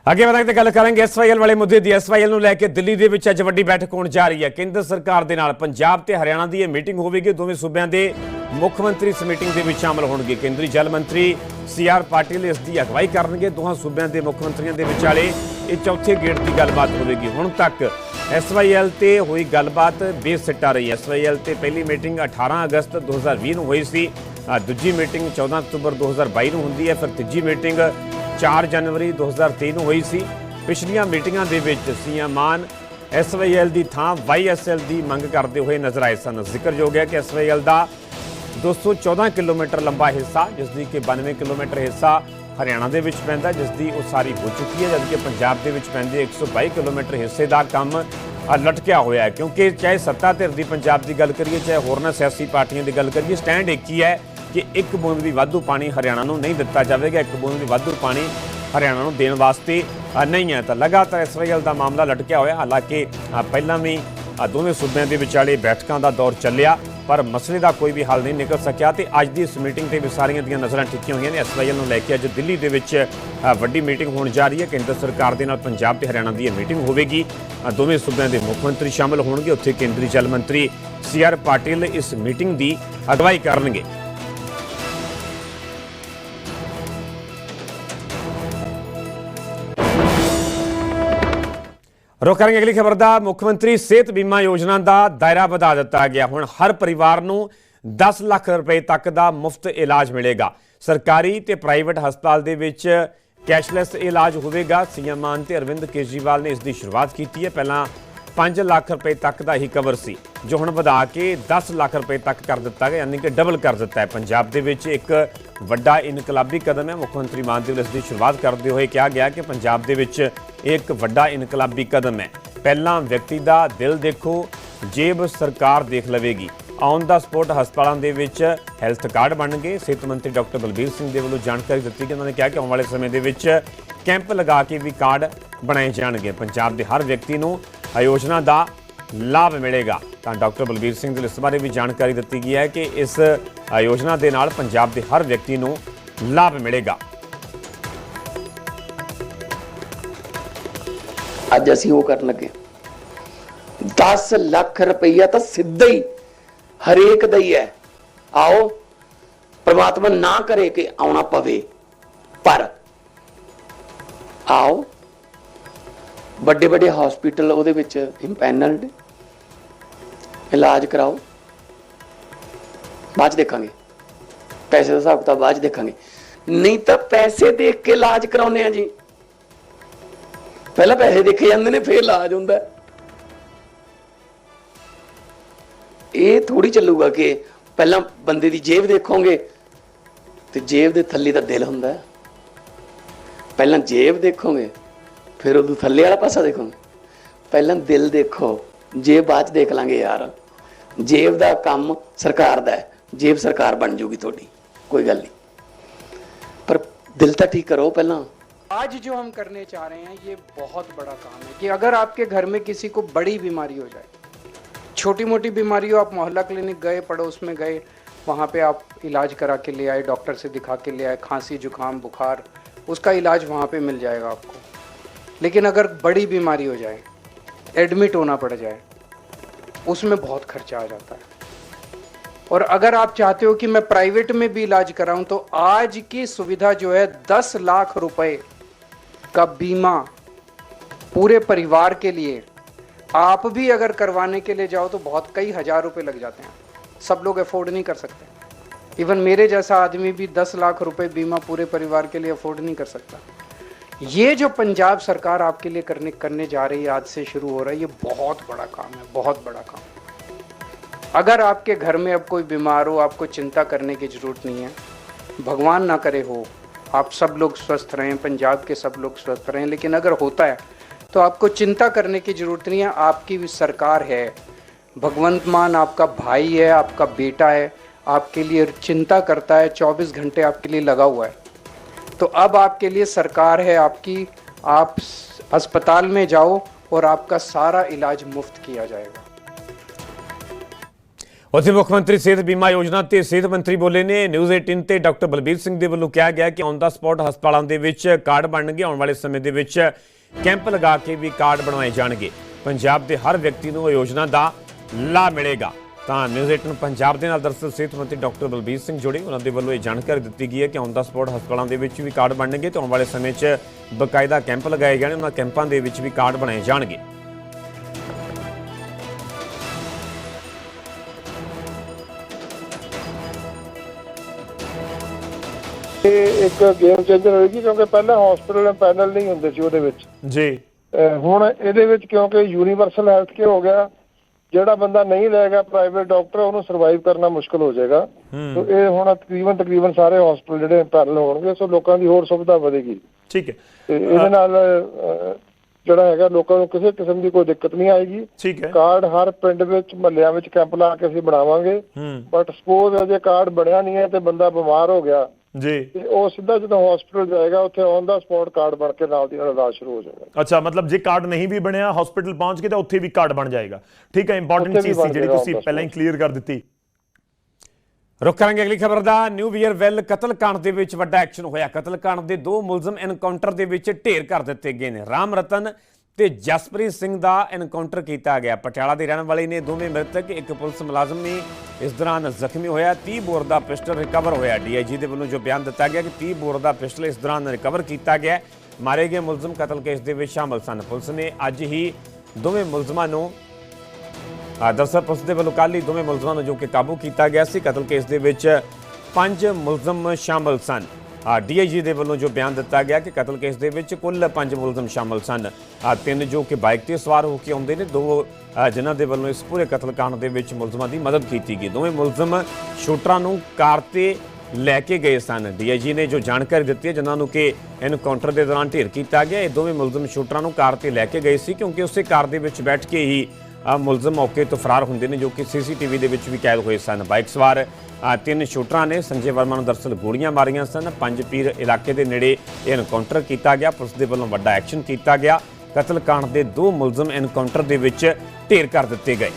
ਅੱਗੇ ਵਧਾਂਗੇ ਤੇ ਗੱਲ ਕਰਾਂਗੇ ਐਸਵਾਈਐਲ ਵਾਲੇ ਮੁੱਦੇ ਦੀ। ਐਸਵਾਈਐਲ ਨੂੰ ਲੈ ਕੇ ਦਿੱਲੀ ਦੇ ਵਿੱਚ ਅੱਜ ਵੱਡੀ ਬੈਠਕ ਹੋਣ ਜਾ ਰਹੀ ਹੈ। ਕੇਂਦਰ ਸਰਕਾਰ ਦੇ ਨਾਲ ਪੰਜਾਬ ਤੇ ਹਰਿਆਣਾ ਦੀ ਇਹ ਮੀਟਿੰਗ ਹੋਵੇਗੀ। ਦੋਵੇਂ ਸੂਬਿਆਂ ਦੇ ਮੁੱਖ ਮੰਤਰੀ ਇਸ ਮੀਟਿੰਗ ਦੇ ਵਿੱਚ ਸ਼ਾਮਲ ਹੋਣਗੇ। ਕੇਂਦਰੀ ਜਲ ਮੰਤਰੀ ਸੀ ਆਰ ਪਾਟਿਲ ਇਸ ਦੀ ਅਗਵਾਈ ਕਰਨਗੇ। ਦੋਹਾਂ ਸੂਬਿਆਂ ਦੇ ਮੁੱਖ ਮੰਤਰੀਆਂ ਦੇ ਵਿਚਾਲੇ ਇਹ ਚੌਥੇ ਗੇੜ ਦੀ ਗੱਲਬਾਤ ਹੋਵੇਗੀ। ਹੁਣ ਤੱਕ ਐਸਵਾਈਐਲ ਤੇ ਹੋਈ ਗੱਲਬਾਤ ਬੇਸਿੱਟਾ ਰਹੀ। ਐਸਵਾਈਐਲ ਤੇ ਪਹਿਲੀ ਮੀਟਿੰਗ 18 ਅਗਸਤ 2020 ਨੂੰ ਹੋਈ ਸੀ। ਦੂਜੀ ਮੀਟਿੰਗ 14 ਅਕਤੂਬਰ 2022 ਨੂੰ ਹੁੰਦੀ ਹੈ। ਫਿਰ ਤੀਜੀ ਮੀਟਿੰਗ 4 ਜਨਵਰੀ 2023 ਨੂੰ ਹੋਈ ਸੀ। ਪਿਛਲੀਆਂ ਮੀਟਿੰਗਾਂ ਦੇ ਵਿੱਚ ਸੀਐਮ ਮਾਨ ਐਸਵਾਈਐਲ ਦੀ ਥਾਂ ਵਾਈਐਸਐਲ ਦੀ ਮੰਗ ਕਰਦੇ ਹੋਏ ਨਜ਼ਰ ਆਏ ਸਨ। ਜ਼ਿਕਰਯੋਗ ਹੈ ਕਿ ਐਸਵਾਈਐਲ ਦਾ 214 ਕਿਲੋਮੀਟਰ ਲੰਬਾ ਹਿੱਸਾ ਜਿਸ ਦੀ ਕਿ 92 ਕਿਲੋਮੀਟਰ ਹਿੱਸਾ ਹਰਿਆਣਾ ਦੇ ਵਿੱਚ ਪੈਂਦਾ ਜਿਸ ਦੀ ਉਸਾਰੀ ਹੋ ਚੁੱਕੀ ਹੈ, ਜਦਕਿ ਪੰਜਾਬ ਦੇ ਵਿੱਚ ਪੈਂਦੇ 122 ਕਿਲੋਮੀਟਰ ਹਿੱਸੇ ਦਾ ਕੰਮ ਲਟਕਿਆ ਹੋਇਆ ਹੈ। ਕਿਉਂਕਿ ਚਾਹੇ ਸੱਤਾ ਧਿਰ ਦੀ ਪੰਜਾਬ ਦੀ ਗੱਲ ਕਰੀਏ, ਚਾਹੇ ਹੋਰਨਾਂ ਸਿਆਸੀ ਪਾਰਟੀਆਂ ਦੀ ਗੱਲ ਕਰੀਏ, ਸਟੈਂਡ ਇੱਕ ਹੀ ਹੈ ਕਿ ਇੱਕ ਬੂੰਦ ਵੀ ਵਾਧੂ ਪਾਣੀ ਹਰਿਆਣਾ ਨੂੰ ਨਹੀਂ ਦਿੱਤਾ ਜਾਵੇਗਾ, ਇੱਕ ਬੂੰਦ ਵੀ ਵਾਧੂ ਪਾਣੀ ਹਰਿਆਣਾ ਨੂੰ ਦੇਣ ਵਾਸਤੇ ਨਹੀਂ ਹੈ। ਤਾਂ ਲਗਾਤਾਰ ਐਸਵਾਈਐਲ ਦਾ ਮਾਮਲਾ ਲਟਕਿਆ ਹੋਇਆ, ਹਾਲਾਂਕਿ ਪਹਿਲਾਂ ਵੀ ਦੋਵੇਂ ਸੂਬਿਆਂ ਦੇ ਵਿਚਾਲੇ ਬੈਠਕਾਂ ਦਾ ਦੌਰ ਚੱਲਿਆ, ਪਰ ਮਸਲੇ ਦਾ ਕੋਈ ਵੀ ਹੱਲ ਨਹੀਂ ਨਿਕਲ ਸਕਿਆ ਤੇ ਅੱਜ ਦੀ ਇਸ ਮੀਟਿੰਗ ਤੇ ਵੀ ਸਾਰੀਆਂ ਦੀਆਂ ਨਜ਼ਰਾਂ ਟਿੱਕੀਆਂ ਹੋਈਆਂ ਨੇ। ਐਸਵਾਈਐਲ ਨੂੰ ਲੈ ਕੇ ਅੱਜ ਦਿੱਲੀ ਦੇ ਵਿੱਚ ਵੱਡੀ ਮੀਟਿੰਗ ਹੋਣ ਜਾ ਰਹੀ ਹੈ। ਕੇਂਦਰ ਸਰਕਾਰ ਦੇ ਨਾਲ ਪੰਜਾਬ ਤੇ ਹਰਿਆਣਾ ਦੀ ਇਹ ਮੀਟਿੰਗ ਹੋਵੇਗੀ। ਦੋਵੇਂ ਸੂਬਿਆਂ ਦੇ ਮੁੱਖ ਮੰਤਰੀ ਸ਼ਾਮਲ ਹੋਣਗੇ। ਉੱਥੇ ਕੇਂਦਰੀ ਜਲ ਮੰਤਰੀ ਸੀ ਆਰ ਪਾਟਿਲ ਇਸ ਮੀਟਿੰਗ ਦੀ ਅਗਵਾਈ ਕਰਨਗੇ। ਰੁਕ ਕਰਾਂਗੇ ਅਗਲੀ ਖਬਰ ਦਾ। ਮੁੱਖ ਮੰਤਰੀ ਸਿਹਤ ਬੀਮਾ ਯੋਜਨਾ ਦਾ ਦਾਇਰਾ ਵਧਾ ਦਿੱਤਾ ਗਿਆ। ਹੁਣ ਹਰ ਪਰਿਵਾਰ ਨੂੰ 10 ਲੱਖ ਰੁਪਏ ਤੱਕ ਦਾ ਮੁਫਤ ਇਲਾਜ ਮਿਲੇਗਾ। ਸਰਕਾਰੀ ਤੇ ਪ੍ਰਾਈਵੇਟ ਹਸਪਤਾਲ ਦੇ ਵਿੱਚ ਕੈਸ਼ਲੈਸ ਇਲਾਜ ਹੋਵੇਗਾ। ਸੀਐਮ ਮਾਨ ਤੇ ਅਰਵਿੰਦ ਕੇਜਰੀਵਾਲ ਨੇ ਇਸ ਦੀ ਸ਼ੁਰੂਆਤ ਕੀਤੀ ਹੈ। ਪਹਿਲਾਂ 5 ਲੱਖ ਰੁਪਏ ਤੱਕ ਦਾ ਹੀ ਕਵਰ ਸੀ, ਜੋ ਹੁਣ ਵਧਾ ਕੇ 10 ਲੱਖ ਰੁਪਏ ਤੱਕ ਕਰ ਦਿੱਤਾ ਗਿਆ, ਯਾਨੀ ਕਿ ਡਬਲ ਕਰ ਦਿੱਤਾ ਹੈ। ਪੰਜਾਬ ਦੇ ਵਿੱਚ ਇੱਕ ਵੱਡਾ ਇਨਕਲਾਬੀ ਕਦਮ ਹੈ। ਮੁੱਖ ਮੰਤਰੀ ਮਾਨ ਦੇ ਵੱਲੋਂ ਇਸ ਦੀ ਸ਼ੁਰੂਆਤ ਕਰਦੇ ਹੋਏ ਕਿਹਾ ਗਿਆ ਕਿ ਪੰਜਾਬ ਦੇ ਵਿੱਚ ਇਹ ਇੱਕ ਵੱਡਾ ਇਨਕਲਾਬੀ ਕਦਮ ਹੈ। ਪਹਿਲਾਂ ਵਿਅਕਤੀ ਦਾ ਦਿਲ ਦੇਖੋ, ਜੇਬ ਸਰਕਾਰ ਦੇਖ ਲਵੇਗੀ। ਔਨ ਦਾ ਸਪੋਰਟ ਹਸਪਤਾਲਾਂ ਦੇ ਵਿੱਚ ਹੈਲਥ ਕਾਰਡ ਬਣਨਗੇ ਸਿਹਤ ਮੰਤਰੀ ਡਾਕਟਰ ਬਲਬੀਰ ਸਿੰਘ ਦੇ ਵੱਲੋਂ ਜਾਣਕਾਰੀ ਦਿੱਤੀ ਕਿ ਉਹਨਾਂ ਨੇ ਕਿਹਾ ਕਿ ਆਉਣ ਵਾਲੇ ਸਮੇਂ ਦੇ ਵਿੱਚ ਕੈਂਪ ਲਗਾ ਕੇ ਵੀ ਕਾਰਡ ਬਣਾਏ ਜਾਣਗੇ। ਪੰਜਾਬ ਦੇ ਹਰ ਵਿਅਕਤੀ ਨੂੰ ਆਯੋਜਨਾ ਦਾ ਲਾਭ ਮਿਲੇਗਾ। ਤਾਂ ਡਾਕਟਰ ਬਲਬੀਰ ਸਿੰਘ ਦੇ ਇਸ ਬਾਰੇ ਵੀ ਜਾਣਕਾਰੀ ਦਿੱਤੀ ਗਈ ਹੈ ਕਿ ਇਸ ਅ, ਦੇ ਨਾਲ ਪੰਜਾਬ ਦੇ ਹਰ ਵਿਅਕਤੀ ਨੂੰ ਲਾਭ ਮਿਲੇਗਾ। ਅੱਜ ਅਸੀਂ ਉਹ ਕਰਨ ਲੱਗੇ 10 ਲੱਖ ਰੁਪਈਆ ਤਾਂ ਸਿੱਧਾ ਹੀ ਹਰੇਕ ਦਾ ਹੀ ਹੈ। ਆਓ ਪ੍ਰਮਾਤਮਾ ਨਾ ਕਰੇ ਕਿ ਆਉਣਾ ਪਵੇ ਪਰ ਆਓ ਵੱਡੇ ਵੱਡੇ ਹਸਪੀਟਲ ਉਹਦੇ ਵਿੱਚ ਇੰਪੈਨਲਡ ਇਲਾਜ ਕਰਾਓ। ਬਾਅਦ 'ਚ ਦੇਖਾਂਗੇ। ਪੈਸੇ ਦਾ ਹਿਸਾਬ ਕਿਤਾਬ ਬਾਅਦ 'ਚ ਦੇਖਾਂਗੇ। ਨਹੀਂ ਤਾਂ ਪੈਸੇ ਦੇਖ ਕੇ ਇਲਾਜ ਕਰਾਉਨੇ ਆ ਜੀ। ਪਹਿਲਾਂ ਪੈਸੇ ਦੇਖੇ ਜਾਂਦੇ ਨੇ, ਫਿਰ ਇਲਾਜ ਹੁੰਦਾ। ਇਹ ਥੋੜੀ ਚੱਲੂਗਾ ਕਿ ਪਹਿਲਾਂ ਬੰਦੇ ਦੀ ਜੇਬ ਦੇਖੋਗੇ, ਤੇ ਜੇਬ ਦੇ ਥੱਲੇ ਤਾਂ ਦਿਲ ਹੁੰਦਾ। ਪਹਿਲਾਂ ਜੇਬ ਦੇਖੋਗੇ। ਫਿਰ ਉਹਦੇ ਥੱਲੇ ਵਾਲਾ ਪਾਸਾ ਦੇਖੋਗੇ ਪਹਿਲਾਂ ਦਿਲ ਦੇਖੋ ਜੇਬ ਬਾਅਦ 'ਚ ਦੇਖ ਲਾਂਗੇ ਯਾਰ ਜੇਬ ਦਾ ਕੰਮ ਸਰਕਾਰ ਦਾ ਹੈ ਜੇਬ ਸਰਕਾਰ ਬਣ ਜੂਗੀ ਤੁਹਾਡੀ ਕੋਈ ਗੱਲ ਨਹੀਂ ਪਰ ਦਿਲ ਤਾਂ ਠੀਕ ਕਰੋ ਪਹਿਲਾਂ आज जो हम करने चाह रहे हैं ये बहुत बड़ा काम है कि अगर आपके घर में किसी को बड़ी बीमारी हो जाए छोटी मोटी बीमारी हो आप मोहल्ला क्लिनिक गए पड़ोस में गए वहाँ पे आप इलाज करा के ले आए डॉक्टर से दिखा के ले आए खांसी जुकाम बुखार उसका इलाज वहाँ पे मिल जाएगा आपको लेकिन अगर बड़ी बीमारी हो जाए एडमिट होना पड़ जाए, उसमें बहुत खर्चा आ जाता है। और अगर आप चाहते हो कि मैं प्राइवेट में भी इलाज कराऊं तो आज की सुविधा जो है, दस लाख रुपए का बीमा पूरे परिवार के लिए, आप भी अगर करवाने के लिए जाओ तो बहुत कई हज़ार रुपए लग जाते हैं। सब लोग अफोर्ड नहीं कर सकते। इवन मेरे जैसा आदमी भी दस लाख रुपए बीमा पूरे परिवार के लिए अफोर्ड नहीं कर सकता। ये जो पंजाब सरकार आपके लिए करने करने जा रही है, आज से शुरू हो रहा है, ये बहुत बड़ा काम है, बहुत बड़ा काम अगर आपके घर में अब कोई बीमार हो, आपको चिंता करने की ज़रूरत नहीं है, भगवान ना करे हो, आप सब लोग स्वस्थ रहें, पंजाब के सब लोग स्वस्थ रहें, लेकिन अगर होता है तो आपको चिंता करने की ज़रूरत नहीं है, आपकी भी सरकार है, भगवंत मान आपका भाई है, आपका बेटा है, आपके लिए चिंता करता है 24 घंटे आपके लिए लगा हुआ है। तो अब आपके लिए सरकार है आपकी आप अस्पताल में जाओ और आपका सारा इलाज मुफ्त किया जाएगा ਉੱਥੇ ਮੁੱਖ ਮੰਤਰੀ ਸਿਹਤ ਬੀਮਾ ਯੋਜਨਾ ਤੇ ਸਿਹਤ ਮੰਤਰੀ ਬੋਲੇ ਨੇ ਨਿਊਜ਼ 18 ਤੇ ਡਾਕਟਰ ਬਲਬੀਰ ਸਿੰਘ ਦੇ ਵੱਲੋਂ ਕਿਹਾ ਗਿਆ ਕਿ ਔਨ ਦਾ ਸਪੌਟ ਹਸਪਤਾਲਾਂ ਦੇ ਵਿੱਚ ਕਾਰਡ ਬਣਨਗੇ ਆਉਣ ਵਾਲੇ ਸਮੇਂ ਦੇ ਵਿੱਚ ਕੈਂਪ ਲਗਾ ਕੇ ਵੀ ਕਾਰਡ ਬਣਵਾਏ ਜਾਣਗੇ ਪੰਜਾਬ ਦੇ ਹਰ ਵਿਅਕਤੀ ਨੂੰ ਇਹ ਯੋਜਨਾ ਦਾ ਲਾਭ ਮਿਲੇਗਾ ਤਾਂ ਨਿਊਜ਼ 18 ਪੰਜਾਬ ਦੇ ਨਾਲ ਦਰਅਸਲ ਸਿਹਤ ਮੰਤਰੀ ਡਾਕਟਰ ਬਲਬੀਰ ਸਿੰਘ ਜੁੜੇ ਉਹਨਾਂ ਦੇ ਵੱਲੋਂ ਇਹ ਜਾਣਕਾਰੀ ਦਿੱਤੀ ਗਈ ਹੈ ਕਿ ਔਨ ਦਾ ਸਪੌਟ ਹਸਪਤਾਲਾਂ ਦੇ ਵਿੱਚ ਵੀ ਕਾਰਡ ਬਣਨਗੇ ਤੇ ਆਉਣ ਵਾਲੇ ਸਮੇਂ 'ਚ ਬਕਾਇਦਾ ਕੈਂਪ ਲਗਾਏ ਜਾਣੇ ਉਹਨਾਂ ਕੈਂਪਾਂ ਦੇ ਵਿੱਚ ਵੀ ਕਾਰਡ ਬਣਾਏ ਜਾਣਗੇ। ਇਹ ਇੱਕ ਗੇਮ ਚੇਂਜਰ ਹੋਏਗੀ ਕਿਉਂਕਿ ਪਹਿਲਾਂ ਹਸਪੀਟਲ ਪੈਨਲ ਨਹੀਂ ਹੁੰਦੇ ਸੀ ਉਹਦੇ ਵਿੱਚ। ਜੀ। ਹੁਣ ਇਹਦੇ ਵਿੱਚ ਕਿਉਂਕਿ ਯੂਨੀਵਰਸਲ ਹੈਲਥ ਕੇ ਹੋ ਗਿਆ ਜਿਹੜਾ ਬੰਦਾ ਨਹੀਂ ਲਏਗਾ ਪ੍ਰਾਈਵੇਟ ਡਾਕਟਰ ਉਹਨੂੰ ਸਰਵਾਈਵ ਕਰਨਾ ਮੁਸ਼ਕਲ ਹੋ ਜਾਏਗਾ। ਸੋ ਇਹ ਹੁਣ ਤਕਰੀਬਨ ਤਕਰੀਬਨ ਸਾਰੇ ਹਸਪੀਟਲ ਜਿਹੜੇ ਪੈਨਲ ਹੋਣਗੇ ਸੋ ਲੋਕਾਂ ਦੀ ਹੋਰ ਸੁਵਿਧਾ ਵਧੇਗੀ। ਠੀਕ ਹੈ। ਤੇ ਇਹਦੇ ਨਾਲ ਜਿਹੜਾ ਹੈਗਾ ਲੋਕਾਂ ਨੂੰ ਕਿਸੇ ਕਿਸਮ ਦੀ ਕੋਈ ਦਿੱਕਤ ਨਹੀਂ ਆਏਗੀ। ਠੀਕ ਹੈ। ਕਾਰਡ ਹਰ ਪਿੰਡ ਵਿੱਚ ਮਹੱਲਿਆਂ ਵਿੱਚ ਕੈਂਪ ਲਾ ਕੇ ਅਸੀਂ ਬਣਾਵਾਂਗੇ। ਬਟ ਸਪੋਜ਼ ਅਜੇ ਕਾਰਡ ਬਣਿਆ ਨਹੀਂ ਹੈ ਤੇ ਬੰਦਾ ਬਿਮਾਰ ਹੋ ਗਿਆ ਜੀ। ਉਹ ਸਿੱਧਾ ਜਦੋਂ ਹਸਪੀਟਲ ਜਾਏਗਾ ਉੱਥੇ ਔਨ ਦਾ ਸਪੌਟ ਕਾਰਡ ਬਣ ਕੇ ਨਾਲ ਦੀ ਇਲਾਜ ਸ਼ੁਰੂ ਹੋ ਜਾਏਗਾ। ਅੱਛਾ ਮਤਲਬ ਜੇ ਕਾਰਡ ਨਹੀਂ ਵੀ ਬਣਿਆ ਹਸਪੀਟਲ ਪਹੁੰਚ ਕੇ ਤਾਂ ਉੱਥੇ ਵੀ ਕਾਰਡ ਬਣ ਜਾਏਗਾ। ਠੀਕ ਹੈ ਇੰਪੋਰਟੈਂਟ ਚੀਜ਼ ਸੀ ਜਿਹੜੀ ਤੁਸੀਂ ਪਹਿਲਾਂ ਹੀ ਕਲੀਅਰ ਕਰ ਦਿੱਤੀ। ਰੁਕ ਕਰਾਂਗੇ ਅਗਲੀ ਖਬਰ ਦਾ। ਨਿਊ ਵੀਅਰ ਵੈਲ ਕਤਲ ਕਾਂਡ ਦੇ ਵਿੱਚ ਵੱਡਾ ਐਕਸ਼ਨ ਹੋਇਆ। ਕਤਲकांड ਦੇ ਦੋ ਮੁਲਜ਼ਮ ਐਨਕਾਊਂਟਰ ਦੇ ਵਿੱਚ ਢੇਰ ਕਰ ਦਿੱਤੇ ਗਏ ਨੇ। ਰਾਮ ਰਤਨ ਤੇ ਜਸਪ੍ਰੀਤ ਸਿੰਘ ਦਾ ਐਨਕਾਊਂਟਰ ਕੀਤਾ ਗਿਆ। ਪਟਿਆਲਾ ਦੇ ਰਹਿਣ ਵਾਲੇ ਨੇ ਦੋਵੇਂ ਮ੍ਰਿਤਕ, ਇੱਕ ਪੁਲਿਸ ਮੁਲਾਜ਼ਮ ਨੇ ਇਸ ਦੌਰਾਨ ਜ਼ਖਮੀ ਹੋਇਆ। 30 ਬੋਰ ਦਾ ਪਿਸਟਲ ਰਿਕਵਰ ਹੋਇਆ। ਡੀਆਈਜੀ ਦੇ ਵੱਲੋਂ ਜੋ ਬਿਆਨ ਦਿੱਤਾ ਗਿਆ ਕਿ 30 ਬੋਰ ਦਾ ਪਿਸਟਲ ਇਸ ਦੌਰਾਨ ਰਿਕਵਰ ਕੀਤਾ ਗਿਆ। ਮਾਰੇ ਗਏ ਮੁਲਜ਼ਮ ਕਤਲ ਕੇਸ ਦੇ ਵਿੱਚ ਸ਼ਾਮਲ ਸਨ। ਪੁਲਿਸ ਨੇ ਅੱਜ ਹੀ ਦੋਵੇਂ ਮੁਲਜ਼ਮਾਂ ਨੂੰ ਆ ਪੁਲਿਸ ਦੇ ਵੱਲੋਂ ਕੱਲ੍ਹ ਹੀ ਦੋਵੇਂ ਮੁਲਜ਼ਮਾਂ ਨੂੰ ਜੋ ਕਿ ਕਾਬੂ ਕੀਤਾ ਗਿਆ ਸੀ, ਕਤਲ ਕੇਸ ਦੇ ਵਿੱਚ ਪੰਜ ਮੁਲਜ਼ਮ ਸ਼ਾਮਲ ਸਨ। ਡੀਆਈਜੀ ਦੇ ਵੱਲੋਂ ਜੋ ਬਿਆਨ ਦਿੱਤਾ ਗਿਆ ਕਿ ਕਤਲ ਕੇਸ ਦੇ ਵਿੱਚ ਕੁੱਲ ਪੰਜ ਮੁਲਜ਼ਮ ਸ਼ਾਮਲ ਸਨ। ਤਿੰਨ ਜੋ ਕਿ ਬਾਈਕ ਤੇ ਸਵਾਰ ਹੋ ਕੇ ਆਉਂਦੇ ਨੇ, ਦੋ ਜਿਨ੍ਹਾਂ ਦੇ ਵੱਲੋਂ ਇਸ ਪੂਰੇ ਕਤਲकांड ਦੇ ਵਿੱਚ ਮੁਲਜ਼ਮਾਂ ਦੀ ਮਦਦ ਕੀਤੀ ਗਈ। ਦੋਵੇਂ ਮੁਲਜ਼ਮ ਸ਼ੂਟਰਾਂ ਨੂੰ ਕਾਰ ਤੇ ਲੈ ਕੇ ਗਏ ਸਨ। ਡੀਆਈਜੀ ਨੇ ਜੋ ਜਾਣਕਾਰੀ ਦਿੱਤੀ ਹੈ, ਜਿਨ੍ਹਾਂ ਨੂੰ ਕਿ ਐਨਕਾਊਂਟਰ ਦੇ ਦੌਰਾਨ ਢੇਰ ਕੀਤਾ ਗਿਆ, ਇਹ ਦੋਵੇਂ ਮੁਲਜ਼ਮ ਸ਼ੂਟਰਾਂ ਨੂੰ ਕਾਰ ਤੇ ਲੈ ਕੇ ਗਏ ਸੀ, ਕਿਉਂਕਿ ਉਸੇ ਕਾਰ ਦੇ ਵਿੱਚ ਬੈਠ ਕੇ ਹੀ ਮੁਲਜ਼ਮ ਮੌਕੇ ਤੋਂ ਫਰਾਰ ਹੁੰਦੇ ਨੇ ਜੋ ਕਿ ਸੀਸੀਟੀਵੀ ਦੇ ਵਿੱਚ ਵੀ ਕੈਦ ਹੋਏ ਸਨ। ਬਾਈਕ ਸਵਾਰ ਤਿੰਨ ਸ਼ੂਟਰਾਂ ਨੇ ਸੰਜੇ ਵਰਮਾ ਨੂੰ ਦਰਸਲ ਗੋਲੀਆਂ ਮਾਰੀਆਂ ਸਨ। ਪੰਜ ਪੀਰ ਇਲਾਕੇ ਦੇ ਨੇੜੇ ਇਹ ਐਨਕਾਊਂਟਰ ਕੀਤਾ ਗਿਆ। ਪੁਲਿਸ ਦੇ ਵੱਲੋਂ ਵੱਡਾ ਐਕਸ਼ਨ ਕੀਤਾ ਗਿਆ। ਕਤਲकांड ਦੇ ਦੋ ਮੁਲਜ਼ਮ ਐਨਕਾਊਂਟਰ ਦੇ ਵਿੱਚ ਢੇਰ ਕਰ ਦਿੱਤੇ ਗਏ।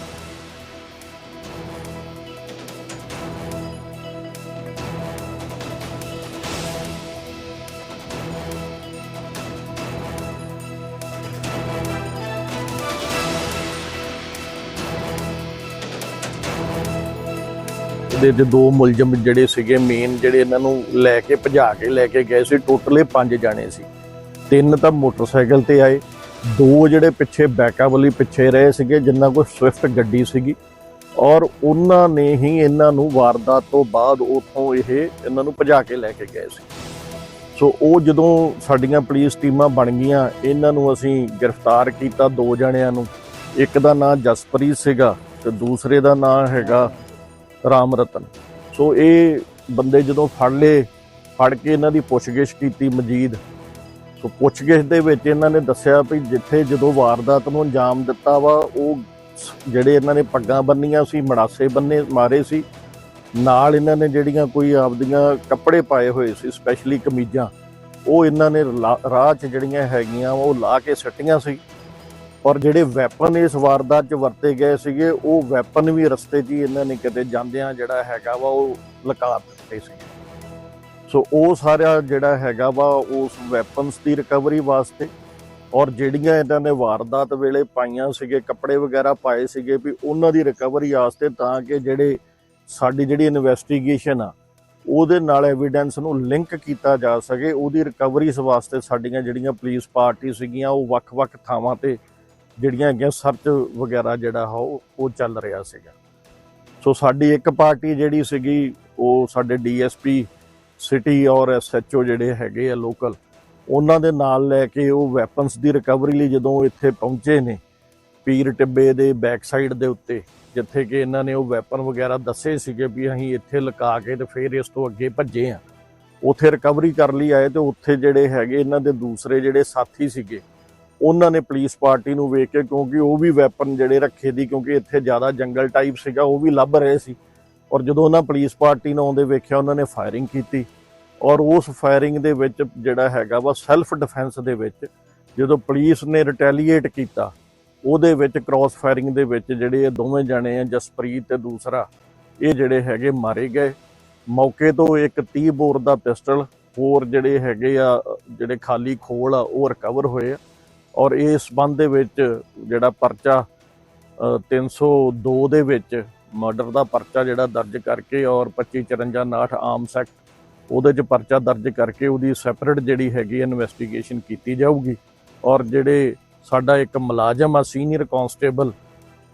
ਦੇ ਤੇ ਦੋ ਮੁਲਜ਼ਮ ਜਿਹੜੇ ਸੀਗੇ ਮੇਨ ਜਿਹੜੇ ਇਹਨਾਂ ਨੂੰ ਲੈ ਕੇ ਭਜਾ ਕੇ ਲੈ ਕੇ ਗਏ ਸੀ, ਟੋਟਲੇ ਪੰਜ ਜਾਣੇ ਸੀ। ਤਿੰਨ ਤਾਂ ਮੋਟਰਸਾਈਕਲ ਤੇ ਆਏ, ਦੋ ਜਿਹੜੇ ਪਿੱਛੇ ਬੈਕਅਪ ਵਾਲੀ ਪਿੱਛੇ ਰਹੇ ਸੀਗੇ ਜਿਨ੍ਹਾਂ ਕੋਲ ਸਵਿਫਟ ਗੱਡੀ ਸੀਗੀ। ਔਰ ਉਹਨਾਂ ਨੇ ਹੀ ਇਹਨਾਂ ਨੂੰ ਵਾਰਦਾਤ ਤੋਂ ਬਾਅਦ ਉਥੋਂ ਇਹ ਇਹਨਾਂ ਨੂੰ ਭਜਾ ਕੇ ਲੈ ਕੇ ਗਏ ਸੀ। ਸੋ ਉਹ ਜਦੋਂ ਸਾਡੀਆਂ ਪੁਲਿਸ ਟੀਮਾਂ ਬਣ ਗਈਆਂ, ਇਹਨਾਂ ਨੂੰ ਅਸੀਂ ਗ੍ਰਿਫਤਾਰ ਕੀਤਾ ਦੋ ਜਣਿਆਂ ਨੂੰ। ਇੱਕ ਦਾ ਨਾਂ ਜਸਪ੍ਰੀਤ ਸੀਗਾ ਤੇ ਦੂਸਰੇ ਦਾ ਨਾਂ ਹੈਗਾ ਰਾਮ ਰਤਨ। ਸੋ ਇਹ ਬੰਦੇ ਜਦੋਂ ਫੜ ਲਏ, ਫੜ ਕੇ ਇਹਨਾਂ ਦੀ ਪੁੱਛਗਿੱਛ ਕੀਤੀ ਮਜੀਦ। ਸੋ ਪੁੱਛਗਿੱਛ ਦੇ ਵਿੱਚ ਇਹਨਾਂ ਨੇ ਦੱਸਿਆ ਵੀ ਜਿੱਥੇ ਜਦੋਂ ਵਾਰਦਾਤ ਨੂੰ ਅੰਜਾਮ ਦਿੱਤਾ ਵਾ, ਉਹ ਜਿਹੜੇ ਇਹਨਾਂ ਨੇ ਪੱਗਾਂ ਬੰਨੀਆਂ ਸੀ, ਮੜਾਸੇ ਬੰਨੇ, ਮਾਰੇ ਸੀ। ਨਾਲ ਇਹਨਾਂ ਨੇ ਜਿਹੜੀਆਂ ਕੋਈ ਆਪਦੀਆਂ ਕੱਪੜੇ ਪਾਏ ਹੋਏ ਸੀ ਸਪੈਸ਼ਲੀ ਕਮੀਜ਼ਾਂ, ਉਹ ਇਹਨਾਂ ਨੇ ਲਾ- ਰਾਹ 'ਚ ਜਿਹੜੀਆਂ ਹੈਗੀਆਂ ਉਹ ਲਾ ਕੇ ਸੱਟੀਆਂ ਸੀ। ਔਰ ਜਿਹੜੇ ਵੈਪਨ ਇਸ ਵਾਰਦਾਤ 'ਚ ਵਰਤੇ ਗਏ ਸੀਗੇ, ਉਹ ਵੈਪਨ ਵੀ ਰਸਤੇ 'ਚ ਹੀ ਇਹਨਾਂ ਨੇ ਕਿਤੇ ਜਾਂਦਿਆਂ ਜਿਹੜਾ ਹੈਗਾ ਵਾ, ਉਹ ਲੁਕਾ ਦਿੱਤੇ ਸੀ ਸੋ ਉਹ ਸਾਰਾ ਜਿਹੜਾ ਹੈਗਾ ਵਾ, ਉਸ ਵੈਪਨਸ ਦੀ ਰਿਕਵਰੀ ਵਾਸਤੇ ਔਰ ਜਿਹੜੀਆਂ ਇਹਨਾਂ ਨੇ ਵਾਰਦਾਤ ਵੇਲੇ ਪਾਈਆਂ ਸੀਗੇ, ਕੱਪੜੇ ਵਗੈਰਾ ਪਾਏ ਸੀਗੇ ਵੀ ਉਹਨਾਂ ਦੀ ਰਿਕਵਰੀ ਵਾਸਤੇ ਤਾਂ ਕਿ ਜਿਹੜੇ ਸਾਡੀ ਜਿਹੜੀ ਇਨਵੈਸਟੀਗੇਸ਼ਨ ਆ, ਉਹਦੇ ਨਾਲ ਐਵੀਡੈਂਸ ਨੂੰ ਲਿੰਕ ਕੀਤਾ ਜਾ ਸਕੇ, ਉਹਦੀ ਰਿਕਵਰੀ ਵਾਸਤੇ ਸਾਡੀਆਂ ਜਿਹੜੀਆਂ ਪੁਲਿਸ ਪਾਰਟੀ ਸੀਗੀਆਂ, ਉਹ ਵੱਖ-ਵੱਖ ਥਾਵਾਂ ਤੇ ਜਿਹੜੀਆਂ ਹੈਗੀਆਂ ਸਰਚ ਵਗੈਰਾ ਜਿਹੜਾ ਆ ਉਹ ਉਹ ਚੱਲ ਰਿਹਾ ਸੀਗਾ। ਸੋ ਸਾਡੀ ਇੱਕ ਪਾਰਟੀ ਜਿਹੜੀ ਸੀਗੀ, ਉਹ ਸਾਡੇ ਡੀਐਸਪੀ ਸਿਟੀ ਔਰ ਐਸਐਚਓ ਜਿਹੜੇ ਹੈਗੇ ਆ ਲੋਕਲ, ਉਹਨਾਂ ਦੇ ਨਾਲ ਲੈ ਕੇ ਉਹ ਵੈਪਨਸ ਦੀ ਰਿਕਵਰੀ ਲਈ ਜਦੋਂ ਇੱਥੇ ਪਹੁੰਚੇ ਨੇ, ਪੀਰ ਟਿੱਬੇ ਦੇ ਬੈਕ ਸਾਈਡ ਦੇ ਉੱਤੇ, ਜਿੱਥੇ ਕਿ ਇਹਨਾਂ ਨੇ ਉਹ ਵੈਪਨ ਵਗੈਰਾ ਦੱਸੇ ਸੀਗੇ ਵੀ ਅਸੀਂ ਇੱਥੇ ਲੁਕਾ ਕੇ ਤੇ ਫਿਰ ਇਸ ਤੋਂ ਅੱਗੇ ਭੱਜੇ ਆ। ਉੱਥੇ ਰਿਕਵਰੀ ਕਰ ਲਈ ਆਏ ਤੇ ਉੱਥੇ ਜਿਹੜੇ ਹੈਗੇ, ਇਹਨਾਂ ਦੇ ਦੂਸਰੇ ਜਿਹੜੇ ਸਾਥੀ ਸੀਗੇ ਉਹਨਾਂ ਨੇ ਪੁਲਿਸ ਪਾਰਟੀ ਨੂੰ ਵੇਖ ਕੇ ਕਿਉਂਕਿ ਉਹ ਵੀ ਵੈਪਨ ਜਿਹੜੇ ਰੱਖੇ ਦੀ ਕਿਉਂਕਿ ਇੱਥੇ ਜ਼ਿਆਦਾ ਜੰਗਲ ਟਾਈਪ ਸੀਗਾ, ਉਹ ਵੀ ਲੱਭ ਰਹੇ ਸੀ। ਔਰ ਜਦੋਂ ਉਹਨਾਂ ਪੁਲਿਸ ਪਾਰਟੀ ਨੂੰ ਆਉਂਦੇ ਵੇਖਿਆ, ਉਹਨਾਂ ਨੇ ਫਾਇਰਿੰਗ ਕੀਤੀ। ਔਰ ਉਸ ਫਾਇਰਿੰਗ ਦੇ ਵਿੱਚ ਜਿਹੜਾ ਹੈਗਾ ਵਾ ਸੈਲਫ ਡਿਫੈਂਸ ਦੇ ਵਿੱਚ ਜਦੋਂ ਪੁਲਿਸ ਨੇ ਰਿਟੈਲੀਏਟ ਕੀਤਾ, ਉਹਦੇ ਵਿੱਚ ਕ੍ਰਾਸ ਫਾਇਰਿੰਗ ਦੇ ਵਿੱਚ ਜਿਹੜੇ ਇਹ ਦੋਵੇਂ ਜਣੇ ਆ, ਜਸਪ੍ਰੀਤ ਤੇ ਦੂਸਰਾ, ਇਹ ਜਿਹੜੇ ਹੈਗੇ ਮਾਰੇ ਗਏ। ਮੌਕੇ ਤੋਂ ਇੱਕ 30 ਬੋਰ ਦਾ ਪਿਸਟਲ, ਹੋਰ ਜਿਹੜੇ ਹੈਗੇ ਆ, ਜਿਹੜੇ ਖਾਲੀ ਖੋਲ ਆ, ਉਹ ਰਿਕਵਰ ਹੋਏ ਆ। ਔਰ ਇਸ ਸੰਬੰਧ ਦੇ ਵਿੱਚ ਜਿਹੜਾ ਪਰਚਾ ਅ, 302 ਦੇ ਵਿੱਚ ਮਰਡਰ ਦਾ ਪਰਚਾ ਜਿਹੜਾ ਦਰਜ ਕਰਕੇ ਔਰ 2554 ਆਮ ਸੈਕਟ ਉਹਦੇ 'ਚ ਪਰਚਾ ਦਰਜ ਕਰਕੇ ਉਹਦੀ ਸੈਪਰੇਟ ਜਿਹੜੀ ਹੈਗੀ ਇਨਵੈਸਟੀਗੇਸ਼ਨ ਕੀਤੀ ਜਾਊਗੀ। ਔਰ ਜਿਹੜੇ ਸਾਡਾ ਇੱਕ ਮੁਲਾਜ਼ਮ ਆ ਸੀਨੀਅਰ ਕਾਂਸਟੇਬਲ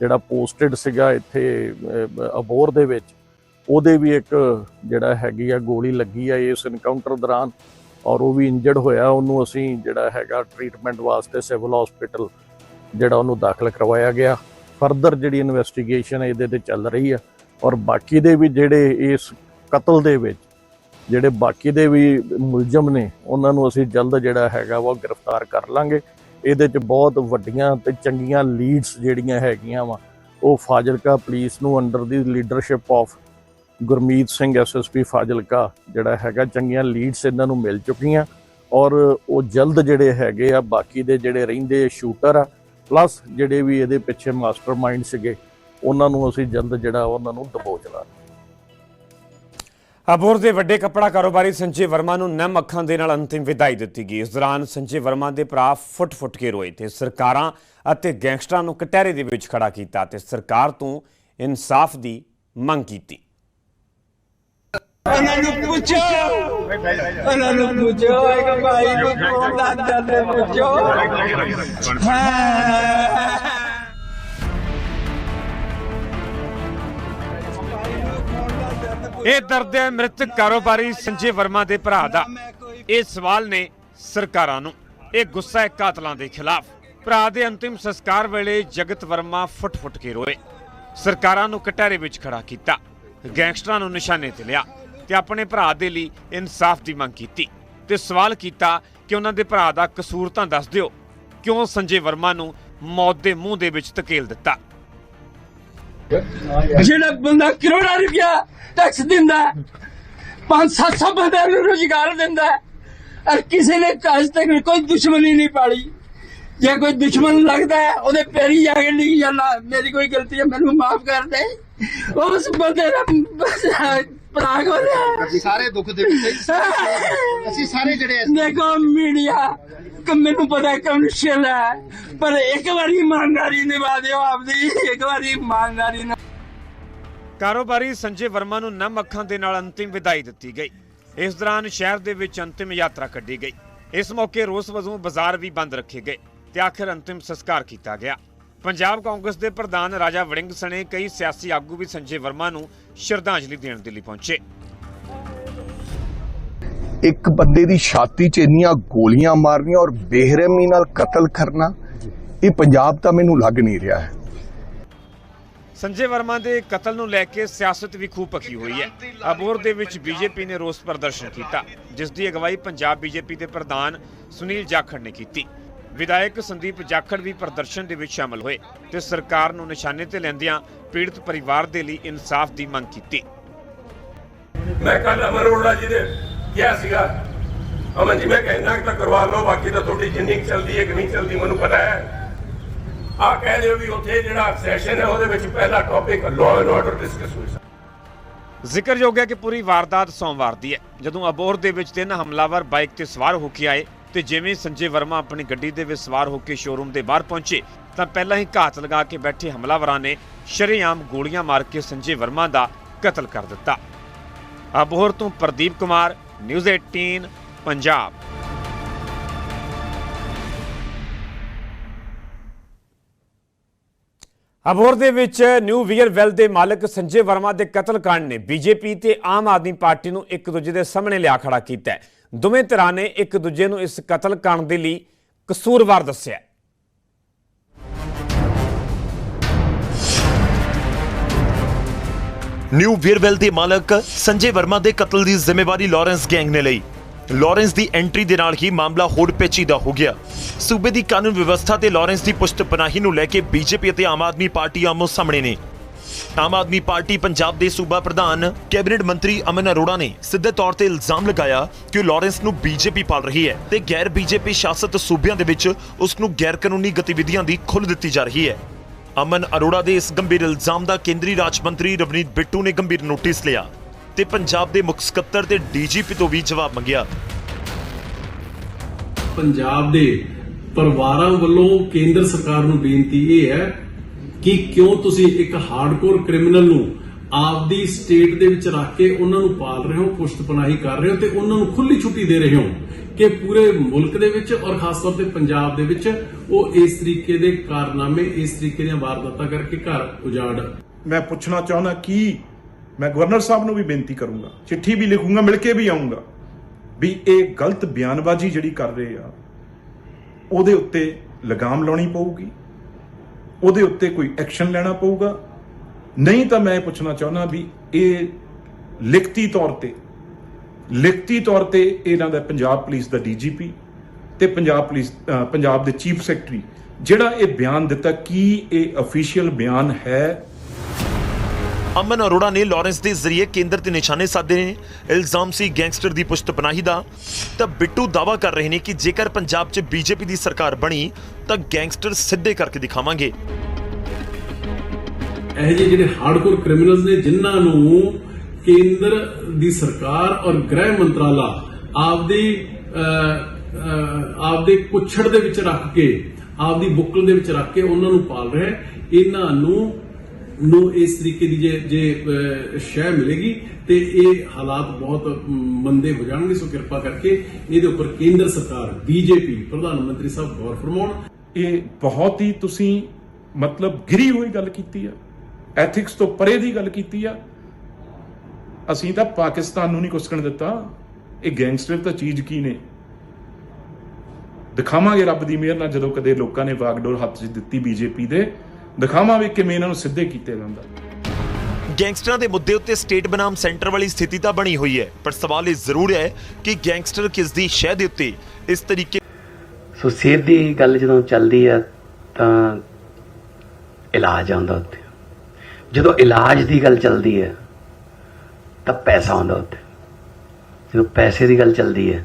ਜਿਹੜਾ ਪੋਸਟਡ ਸੀਗਾ ਇੱਥੇ ਅਬੋਰ ਦੇ ਵਿੱਚ ਉਹਦੇ ਵੀ ਇੱਕ ਜਿਹੜਾ ਹੈਗੀ ਆ ਗੋਲੀ ਲੱਗੀ ਆ ਇਸ ਇਨਕਾਊਂਟਰ ਦੌਰਾਨ। ਔਰ ਉਹ ਵੀ ਇੰਜਰਡ ਹੋਇਆ, ਉਹਨੂੰ ਅਸੀਂ ਜਿਹੜਾ ਹੈਗਾ ਟ੍ਰੀਟਮੈਂਟ ਵਾਸਤੇ ਸਿਵਲ ਹਸਪੀਟਲ ਜਿਹੜਾ ਉਹਨੂੰ ਦਾਖਲ ਕਰਵਾਇਆ ਗਿਆ। ਫਰਦਰ ਜਿਹੜੀ ਇਨਵੈਸਟੀਗੇਸ਼ਨ ਹੈ ਇਹਦੇ ਤੇ ਚੱਲ ਰਹੀ ਆ ਔਰ ਬਾਕੀ ਦੇ ਵੀ ਜਿਹੜੇ ਇਸ ਕਤਲ ਦੇ ਵਿੱਚ ਜਿਹੜੇ ਬਾਕੀ ਦੇ ਵੀ ਮੁਲਜ਼ਮ ਨੇ, ਉਹਨਾਂ ਨੂੰ ਅਸੀਂ ਜਲਦ ਜਿਹੜਾ ਹੈਗਾ ਵਾ ਉਹ ਗ੍ਰਿਫਤਾਰ ਕਰ ਲਾਂਗੇ। ਇਹਦੇ 'ਚ ਬਹੁਤ ਵੱਡੀਆਂ ਤੇ ਚੰਗੀਆਂ ਲੀਡਸ ਜਿਹੜੀਆਂ ਹੈਗੀਆਂ ਵਾ, ਉਹ ਫਾਜ਼ਿਲਕਾ ਪੁਲਿਸ ਨੂੰ under the leadership of Gurmeet Singh SSP Fazilka, ਜਿਹੜਾ ਹੈਗਾ, ਚੰਗੀਆਂ ਲੀਡਸ ਇਹਨਾਂ ਨੂੰ ਮਿਲ ਚੁੱਕੀਆਂ ਔਰ ਉਹ ਜਲਦ ਜਿਹੜੇ ਹੈਗੇ ਆ, ਬਾਕੀ ਦੇ ਜਿਹੜੇ ਰਹਿੰਦੇ ਸ਼ੂਟਰ ਆ ਪਲੱਸ ਜਿਹੜੇ ਵੀ ਇਹਦੇ ਪਿੱਛੇ ਮਾਸਟਰਮਾਈਂਡ ਸੀਗੇ, ਉਹਨਾਂ ਨੂੰ ਅਸੀਂ ਜਲਦ ਜਿਹੜਾ ਉਹਨਾਂ ਨੂੰ ਦਬੋਚ ਲਾਂਗੇ ਅਬੋਰ ਦੇ ਵੱਡੇ ਕੱਪੜਾ ਕਾਰੋਬਾਰੀ ਸੰਜੇ ਵਰਮਾ ਨੂੰ ਨਮ ਅੱਖਾਂ ਦੇ ਨਾਲ ਅੰਤਿਮ ਵਿਦਾਈ ਦਿੱਤੀ ਗਈ। ਇਸ ਦੌਰਾਨ ਸੰਜੇ ਵਰਮਾ ਦੇ ਭਰਾ ਫੁੱਟ-ਫੁੱਟ ਕੇ ਰੋਏ ਤੇ ਸਰਕਾਰਾਂ ਅਤੇ ਗੈਂਗਸਟਰਾਂ ਨੂੰ ਕਟਹਿਰੇ ਦੇ ਵਿੱਚ ਖੜਾ ਕੀਤਾ ਤੇ ਸਰਕਾਰ ਤੋਂ ਇਨਸਾਫ ਦੀ ਮੰਗ ਕੀਤੀ। ਉਹਨਾਂ ਨੂੰ ਪੁੱਛੋ। ਉਹਨਾਂ ਨੂੰ ਪੁੱਛੋ, ਇੱਕ ਭਾਈ ਨੂੰ ਕੌਣ ਦੱਸਦਾ ਤੇ ਪੁੱਛੋ। ਹਾਂ। ਇਹ ਦਰਦ ਹੈ ਮ੍ਰਿਤਕ ਕਾਰੋਬਾਰੀ ਸੰਜੇ ਵਰਮਾ ਦੇ ਭਰਾ ਦਾ। ਇਹ ਸਵਾਲ ਨੇ ਸਰਕਾਰਾਂ ਨੂੰ। ਇਹ ਗੁੱਸਾ ਹੈ ਕਾਤਲਾਂ ਦੇ ਖਿਲਾਫ। ਭਰਾ ਦੇ ਅੰਤਿਮ ਸੰਸਕਾਰ ਵੇਲੇ ਜਗਤ ਵਰਮਾ ਫੁੱਟ-ਫੁੱਟ ਕੇ ਰੋਏ। ਸਰਕਾਰਾਂ ਨੂੰ ਕਟਹਿਰੇ ਵਿੱਚ ਖੜਾ ਕੀਤਾ। ਗੈਂਗਸਟਰਾਂ ਨੂੰ ਨਿਸ਼ਾਨੇ ਤੇ ਲਿਆ। ਤੇ ਆਪਣੇ ਭਰਾ ਦੇ ਲਈ ਇਨਸਾਫ ਦੀ ਮੰਗ ਕੀਤੀ ਤੇ ਸਵਾਲ ਕੀਤਾ ਕਿ ਉਹਨਾਂ ਦੇ ਭਰਾ ਦਾ ਕਸੂਰ ਤਾਂ ਦੱਸ ਦਿਓ। ਕਿਉਂ ਸੰਜੇ ਵਰਮਾ ਨੂੰ ਮੌਤ ਦੇ ਮੂੰਹ ਦੇ ਵਿੱਚ ਧਕੇਲ ਦਿੱਤਾ? ਜਿਹੜਾ ਬੰਦਾ ਕਰੋੜਾਂ ਰੁਪਇਆ ਟੈਕਸ ਦਿੰਦਾ ਪੰਜ ਸੱਤ ਸੌ ਬੰਦਿਆਂ ਨੂੰ ਰੁਜ਼ਗਾਰ ਦਿੰਦਾ ਔਰ ਕਿਸੇ ਨੇ ਅੱਜ ਤੱਕ ਕੋਈ ਦੁਸ਼ਮਣੀ ਨਹੀਂ ਪਾਲੀ। ਜੇ ਕੋਈ ਦੁਸ਼ਮਣ ਲੱਗਦਾ ਹੈ, ਉਹਦੇ ਪੈਰੀ ਜਾ ਕੇ ਲਿਖ ਜਾਂਦਾ ਮੇਰੀ ਕੋਈ ਗਲਤੀ ਹੈ, ਮੈਨੂੰ ਮਾਫ ਕਰ ਦੇ। ਉਸ ਬੰਦੇ ਦਾ ਭਰਾ ਕੋਲ ਅਸੀਂ ਸਾਰੇ ਦੁੱਖ ਦੇ ਵਿੱਚ ਅਸੀਂ ਸਾਰੇ ਜਿਹੜੇ ਦੇਖੋ ਮੀਡੀਆ ਕਿ ਮੈਨੂੰ ਪਤਾ ਕਮਿਸ਼ਨ ਹੈ ਪਰ ਇੱਕ ਵਾਰੀ ਇਮਾਨਦਾਰੀ ਨਿਭਾ ਦਿਓ ਆਪਦੀ ਇੱਕ ਵਾਰੀ ਇਮਾਨਦਾਰੀ ਨਾਲ ਕਾਰੋਬਾਰੀ ਸੰਜੇ ਵਰਮਾ ਨੂੰ ਨਮ ਅੱਖਾਂ ਦੇ ਨਾਲ ਅੰਤਿਮ ਵਿਦਾਈ ਦਿੱਤੀ ਗਈ। ਇਸ ਦੌਰਾਨ ਸ਼ਹਿਰ ਦੇ ਵਿੱਚ ਅੰਤਿਮ ਯਾਤਰਾ ਕੱਢੀ ਗਈ। ਇਸ ਮੌਕੇ ਰੋਸ ਵਜੋਂ ਬਾਜ਼ਾਰ ਵੀ ਬੰਦ ਰੱਖੇ ਗਏ ਤੇ ਆਖਿਰ ਅੰਤਿਮ ਸੰਸਕਾਰ ਕੀਤਾ ਗਿਆ। ਪੰਜਾਬ ਕਾਂਗਰਸ ਦੇ ਪ੍ਰਧਾਨ ਰਾਜਾ ਵੜਿੰਗ ਸਣੇ ਕਈ ਸਿਆਸੀ ਆਗੂ ਵੀ ਸੰਜੇ ਵਰਮਾ ਨੂੰ ਸ਼ਰਧਾਂਜਲੀ ਦੇਣ ਦੇ ਲਈ ਪਹੁੰਚੇ। ਇੱਕ ਬੰਦੇ ਦੀ ਛਾਤੀ 'ਚ ਇੰਨੀਆਂ ਗੋਲੀਆਂ ਮਾਰਨੀਆਂ ਔਰ ਬੇਰਹਿਮੀ ਨਾਲ ਕਤਲ ਕਰਨਾ ਇਹ ਪੰਜਾਬ ਤਾਂ ਮੈਨੂੰ ਲੱਗ ਨਹੀਂ ਰਿਹਾ ਹੈ। ਸੰਜੇ ਵਰਮਾ ਦੇ ਕਤਲ ਨੂੰ ਲੈ ਕੇ ਸਿਆਸਤ ਵੀ ਖੂਬ ਪੱਕੀ ਹੋਈ ਹੈ। ਅਬੋਰ ਦੇ ਵਿੱਚ ਬੀਜੇਪੀ ਨੇ ਰੋਸ ਪ੍ਰਦਰਸ਼ਨ ਕੀਤਾ ਜਿਸ ਦੀ ਅਗਵਾਈ ਪੰਜਾਬ ਬੀਜੇਪੀ ਦੇ ਪ੍ਰਧਾਨ ਸੁਨੀਲ ਜਾਖੜ ਨੇ ਕੀਤੀ। ਵਿਧਾਇਕ ਸੰਦੀਪ ਜਾਖੜ ਵੀ ਪ੍ਰਦਰਸ਼ਨ ਦੇ ਵਿੱਚ ਸ਼ਾਮਲ ਹੋਏ ਤੇ ਸਰਕਾਰ ਨੂੰ ਨਿਸ਼ਾਨੇ ਤੇ ਲੈਂਦਿਆਂ ਪੀੜਤ ਪਰਿਵਾਰ ਦੇ ਲਈ ਇਨਸਾਫ ਦੀ ਮੰਗ ਕੀਤੀ। ਮੈਂ ਕੱਲ ਅਮਰ ਅਰੋੜਾ ਜੀ ਦੇ ਕਿਹਾ ਸੀਗਾ ਅਮਨ ਜੀ ਮੈਂ ਕਹਿਣਾ ਤਾਂ ਕਰਵਾ ਲਓ ਬਾਕੀ ਤਾਂ ਤੁਹਾਡੀ ਜਿੰਨੀ ਕੁ ਚੱਲਦੀ ਹੈ ਕਿ ਨਹੀਂ ਚੱਲਦੀ ਮੈਨੂੰ ਪਤਾ ਹੈ। ਆ ਕਹਿ ਦਿਓ ਵੀ ਉੱਥੇ ਜਿਹੜਾ ਸੈਸ਼ਨ ਹੈ ਉਹਦੇ ਵਿੱਚ ਪਹਿਲਾ topic law and order discuss ਹੋਈ ਸੀ। ਜ਼ਿਕਰਯੋਗ ਹੈ ਕਿ ਪੂਰੀ ਵਾਰਦਾਤ ਸੋਮਵਾਰ ਦੀ ਹੈ। ਜਦੋਂ ਅਬੋਰ ਦੇ ਵਿੱਚ ਤਿੰਨ ਹਮਲਾਵਰ ਬਾਈਕ ਤੇ ਸਵਾਰ ਹੋ ਕੇ ਆਏ ਤੇ ਜਿਵੇਂ ਸੰਜੇ ਵਰਮਾ ਆਪਣੀ ਗੱਡੀ ਦੇ ਵਿੱਚ ਸਵਾਰ ਹੋ ਕੇ ਸ਼ੋਰੂਮ ਦੇ ਬਾਹਰ ਪਹੁੰਚੇ, ਤਾਂ ਪਹਿਲਾਂ ਹੀ ਘਾਤ ਲਗਾ ਕੇ ਬੈਠੇ ਹਮਲਾਵਰਾਂ ਨੇ ਸ਼ਰੇਆਮ ਗੋਲੀਆਂ ਮਾਰ ਕੇ ਸੰਜੇ ਵਰਮਾ ਦਾ ਕਤਲ ਕਰ ਦਿੱਤਾ। ਅਬੋਹਰ ਤੋਂ ਪ੍ਰਦੀਪ ਕੁਮਾਰ ਨਿਊਜ਼ 18 ਪੰਜਾਬ। ਅਬੋਰ ਦੇ ਵਿੱਚ ਨਿਊ ਵੀਅਰ ਵੈਲ ਦੇ ਮਾਲਕ ਸੰਜੇ ਵਰਮਾ ਦੇ ਕਤਲ ਕਾਂਡ ਨੇ ਬੀਜੇਪੀ ਤੇ ਆਮ ਆਦਮੀ ਪਾਰਟੀ ਨੂੰ ਇੱਕ ਦੂਜੇ ਦੇ ਸਾਹਮਣੇ ਲਿਆ ਖੜਾ ਕੀਤਾ ਹੈ। ਦੋਵੇਂ ਧਿਰਾਂ ਨੇ ਇੱਕ ਦੂਜੇ ਨੂੰ ਇਸ ਕਤਲ ਕਰਨ ਦੇ ਲਈ ਕਸੂਰਵਾਰ ਦੱਸਿਆ ਨਿਊ ਵੀਰਵੈਲ ਦੇ ਮਾਲਕ ਸੰਜੇ ਵਰਮਾ ਦੇ ਕਤਲ ਦੀ ਜ਼ਿੰਮੇਵਾਰੀ ਲਾਰੈਂਸ ਗੈਂਗ ਨੇ ਲਈ। ਲਾਰੈਂਸ ਦੀ ਐਂਟਰੀ ਦੇ ਨਾਲ ਹੀ ਮਾਮਲਾ ਹੋਰ ਪੇਚੀਦਾ ਹੋ ਗਿਆ। ਸੂਬੇ ਦੀ ਕਾਨੂੰਨ ਵਿਵਸਥਾ ਤੇ ਲਾਰੈਂਸ ਦੀ ਪੁਸ਼ਤ ਨੂੰ ਲੈ ਕੇ ਬੀਜੇਪੀ ਅਤੇ ਆਮ ਆਦਮੀ ਪਾਰਟੀ ਆਮੋ ਸਾਹਮਣੇ ਨੇ। ਆਮ ਆਦਮੀ ਪਾਰਟੀ ਪੰਜਾਬ ਦੇ ਸੂਬਾ ਪ੍ਰਧਾਨ, ਕੈਬਨਿਟ ਮੰਤਰੀ ਅਮਨ ਅਰੋੜਾ ਨੇ ਸਿੱਧੇ ਤੌਰ ਤੇ ਇਲਜ਼ਾਮ ਲਗਾਇਆ ਕਿ ਲਾਰੈਂਸ ਨੂੰ ਬੀਜੇਪੀ ਪਾਲ ਰਹੀ ਹੈ ਤੇ ਗੈਰ ਬੀਜੇਪੀ ਸ਼ਾਸਤ ਸੂਬਿਆਂ ਦੇ ਵਿੱਚ ਉਸ ਨੂੰ ਗੈਰ ਕਾਨੂੰਨੀ ਗਤੀਵਿਧੀਆਂ ਦੀ ਖੁੱਲ੍ਹ ਦਿੱਤੀ ਜਾ ਰਹੀ ਹੈ। ਅਮਨ ਅਰੋੜਾ ਦੇ ਇਸ ਗੰਭੀਰ ਇਲਜ਼ਾਮ ਦਾ ਕੇਂਦਰੀ ਰਾਜ ਮੰਤਰੀ ਰਵਨੀਤ ਬਿੱਟੂ ਨੇ ਗੰਭੀਰ ਨੋਟਿਸ ਲਿਆ ਤੇ ਪੰਜਾਬ ਦੇ ਮੁੱਖ ਸਕੱਤਰ ਤੇ ਡੀਜੀਪੀ ਤੋਂ ਵੀ ਜਵਾਬ ਮੰਗਿਆ। ਪੰਜਾਬ ਦੇ ਪਰਿਵਾਰਾਂ ਵੱਲੋਂ ਕੇਂਦਰ ਸਰਕਾਰ ਨੂੰ ਬੇਨਤੀ ਇਹ ਹੈ ਕਿ ਕਿਉਂ ਤੁਸੀਂ ਇੱਕ ਹਾਰਡਕੋਰ ਕ੍ਰਿਮੀਨਲ ਨੂੰ ਆਪਦੀ ਸਟੇਟ ਦੇ ਵਿੱਚ ਰੱਖ ਕੇ ਉਹਨਾਂ ਨੂੰ ਪਾਲ ਰਹੇ ਹੋ ਪੁਸ਼ਤ ਕਰ ਰਹੇ ਹੋ ਤੇ ਉਹਨਾਂ ਨੂੰ ਖੁੱਲੀ ਛੁੱਟੀ ਦੇ ਰਹੇ ਹੋ ਕਿ ਪੂਰੇ ਮੁਲਕ ਦੇ ਵਿੱਚ ਔਰ ਖਾਸ ਤੌਰ ਤੇ ਪੰਜਾਬ ਦੇ ਵਿੱਚ ਉਹ ਇਸ ਤਰੀਕੇ ਦੇ ਕਾਰਨਾਮੇ, ਇਸ ਤਰੀਕੇ ਦੀਆਂ ਵਾਰਦਾਤਾਂ ਕਰਕੇ ਘਰ ਉਜਾੜ। ਮੈਂ ਪੁੱਛਣਾ ਚਾਹੁੰਦਾ ਕਿ ਮੈਂ ਗਵਰਨਰ ਸਾਹਿਬ ਨੂੰ ਵੀ ਬੇਨਤੀ ਕਰੂੰਗਾ, ਚਿੱਠੀ ਵੀ ਲਿਖੂੰਗਾ, ਮਿਲ ਕੇ ਵੀ ਆਉਂਗਾ ਵੀ ਇਹ ਗਲਤ ਬਿਆਨਬਾਜ਼ੀ ਜਿਹੜੀ ਕਰ ਰਹੇ ਆ, ਉਹਦੇ ਉੱਤੇ ਲਗਾਮ ਲਾਉਣੀ ਪਊਗੀ। ਉਹਦੇ ਉੱਤੇ ਕੋਈ ਐਕਸ਼ਨ ਲੈਣਾ ਪਊਗਾ। ਨਹੀਂ ਤਾਂ ਮੈਂ ਇਹ ਪੁੱਛਣਾ ਚਾਹੁੰਦਾ ਵੀ ਇਹ ਲਿਖਤੀ ਤੌਰ ਤੇ, ਲਿਖਤੀ ਤੌਰ ਤੇ ਇਹਨਾਂ ਦਾ ਪੰਜਾਬ ਪੁਲਿਸ ਦਾ ਡੀਜੀਪੀ ਤੇ ਪੰਜਾਬ ਪੁਲਿਸ ਪੰਜਾਬ ਦੇ ਚੀਫ ਸੈਕਟਰੀ, ਜਿਹੜਾ ਇਹ ਬਿਆਨ ਦਿੱਤਾ, ਕੀ ਇਹ ਅਫੀਸ਼ੀਅਲ ਬਿਆਨ ਹੈ? ਅਮਨ ਅਰੋੜਾ ਨੇ ਲਾਰੈਂਸ ਦੇ ਜ਼ਰੀਏ ਕੇਂਦਰ ਤੇ ਨਿਸ਼ਾਨੇ ਸਾਧੇ ਨੇ। ਇਲਜ਼ਾਮ ਸੀ ਗੈਂਗਸਟਰ ਦੀ ਪੁਸ਼ਤ ਦਾ। ਤਾਂ ਬਿੱਟੂ ਦਾਵਾ ਕਰ ਰਹੇ ਨੇ ਕਿ ਜੇਕਰ ਪੰਜਾਬ 'ਚ ਬੀਜੇਪੀ ਦੀ ਸਰਕਾਰ ਬਣੀ ਤਾਂ ਗੈਂਗਸਟਰ ਸਿੱਧੇ ਕਰਕੇ ਦਿਖਾਵਾਂਗੇ। ਇਹ ਜਿਹੇ ਜਿਹੜੇ ਹਾਰਡਕੋਰ ਕ੍ਰਿਮੀਨਲਸ ਨੇ ਜਿਨ੍ਹਾਂ ਨੂੰ ਕੇਂਦਰ ਦੀ ਸਰਕਾਰ ਔਰ ਗ੍ਰਹਿ ਮੰਤਰਾਲਾ ਆਪਦੀ ਅਹ, ਅਹ, ਆਪਦੇ ਕੁੱਛੜ ਦੇ ਵਿੱਚ ਰੱਖ ਕੇ ਆਪਦੀ ਬੁੱਕਲ ਦੇ ਵਿੱਚ ਰੱਖ ਕੇ ਉਹਨਾਂ ਨੂੰ ਪਾਲ ਰਿਹਾ ਹੈ। ਇਹਨਾਂ ਨੂੰ ਨੂੰ ਇਸ ਤਰੀਕੇ ਦੀ ਜੇ ਜੇ ਸ਼ਹਿ ਮਿਲੇਗੀ, ਤੇ ਇਹ ਹਾਲਾਤ ਬਹੁਤ ਮੰਦੇ ਹੋ ਜਾਣਗੇ, ਸੋ ਕਿਰਪਾ ਕਰਕੇ ਇਹਦੇ ਉੱਪਰ ਕੇਂਦਰ ਸਰਕਾਰ, ਬੀਜੇਪੀ, ਪ੍ਰਧਾਨ ਮੰਤਰੀ ਸਾਹਿਬ ਗੌਰ ਫਰਮਾਉਣ। ਇਹ ਬਹੁਤ ਹੀ ਤੁਸੀਂ ਮਤਲਬ ਗਿਰੀ ਹੋਈ ਗੱਲ ਕੀਤੀ ਆ ਐਥਿਕਸ ਤੋਂ ਪਰੇ ਦੀ ਗੱਲ ਕੀਤੀ ਆ। ਅਸੀਂ ਤਾਂ ਪਾਕਿਸਤਾਨ ਨੂੰ ਨਹੀਂ ਕੁਸਕਣ ਦਿੱਤਾ। ਇਹ ਗੈਂਗਸਟਰ ਤਾਂ ਚੀਜ਼ ਕੀ ਨੇ? ਦਿਖਾਵਾਂਗੇ ਰੱਬ ਦੀ ਮਿਹਰ ਨਾਲ ਜਦੋਂ ਕਦੇ ਲੋਕਾਂ ਨੇ ਵਾਗਡੋਰ ਹੱਥ 'ਚ ਦਿੱਤੀ ਬੀਜੇਪੀ ਦੇ। ਦਿਖਾਵਾਂਗੇ ਕਿਵੇਂ ਇਹਨਾਂ ਨੂੰ ਸਿੱਧੇ ਕੀਤੇ ਜਾਂਦਾ ਗੈਂਗਸਟਰਾਂ ਦੇ ਮੁੱਦੇ ਉੱਤੇ ਸਟੇਟ ਬਨਾਮ ਸੈਂਟਰ ਵਾਲੀ ਸਥਿਤੀ ਤਾਂ ਬਣੀ ਹੋਈ ਹੈ ਪਰ ਸਵਾਲ ਇਹ ਜ਼ਰੂਰ ਹੈ ਕਿ ਗੈਂਗਸਟਰ ਕਿਸ ਦੀ ਸ਼ਹਿ ਦੇ ਉੱਤੇ ਇਸ ਤਰੀਕੇ ਸੋ ਸਿਹਤ ਦੀ ਗੱਲ ਜਦੋਂ ਚੱਲਦੀ ਆ ਤਾਂ ਇਲਾਜ ਆਉਂਦਾ ਉੱਤੇ ਜਦੋਂ ਇਲਾਜ ਦੀ ਗੱਲ ਚੱਲਦੀ ਹੈ ਤਾਂ ਪੈਸਾ ਆਉਂਦਾ ਉੱਤੇ ਜਦੋਂ ਪੈਸੇ ਦੀ ਗੱਲ ਚੱਲਦੀ ਹੈ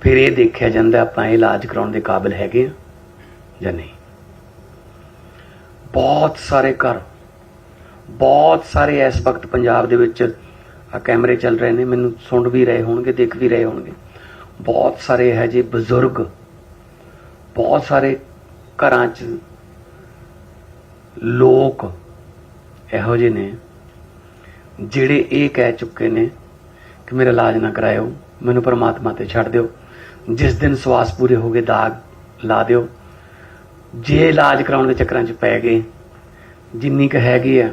ਫਿਰ ਇਹ ਦੇਖਿਆ ਜਾਂਦਾ ਆਪਾਂ ਇਹ ਇਲਾਜ ਕਰਾਉਣ ਦੇ ਕਾਬਿਲ ਹੈਗੇ ਆ ਜਾਂ ਨਹੀਂ। ਬਹੁਤ ਸਾਰੇ ਘਰ, ਬਹੁਤ ਸਾਰੇ ਇਸ ਵਕਤ ਪੰਜਾਬ ਦੇ ਵਿੱਚ ਆ ਕੈਮਰੇ ਚੱਲ ਰਹੇ ਨੇ, ਮੈਨੂੰ ਸੁਣ ਵੀ ਰਹੇ ਹੋਣਗੇ, ਦੇਖ ਵੀ ਰਹੇ ਹੋਣਗੇ। ਬਹੁਤ ਸਾਰੇ ਹੈ ਜੀ ਬਜ਼ੁਰਗ, ਬਹੁਤ ਸਾਰੇ ਘਰਾਂ 'ਚ ਲੋਕ ਇਹੋ ਜਿਹੇ ਨੇ, ਜਿਹੜੇ ਇਹ ਕਹਿ ਚੁੱਕੇ ਨੇ ਕਿ ਮੇਰਾ ਇਲਾਜ ਨਾ ਕਰਾਇਓ, ਮੈਨੂੰ ਪਰਮਾਤਮਾ ਤੇ ਛੱਡ ਦਿਓ, ਜਿਸ ਦਿਨ ਸਵਾਸ ਪੂਰੇ ਹੋ ਗਏ, ਦਾਗ ਲਾ ਦਿਓ। ਜੇ ਇਲਾਜ ਕਰਾਉਣ ਦੇ ਚੱਕਰਾਂ 'ਚ ਪੈ ਗਏ, ਜਿੰਨੀ ਕੁ ਹੈਗੀ ਆ,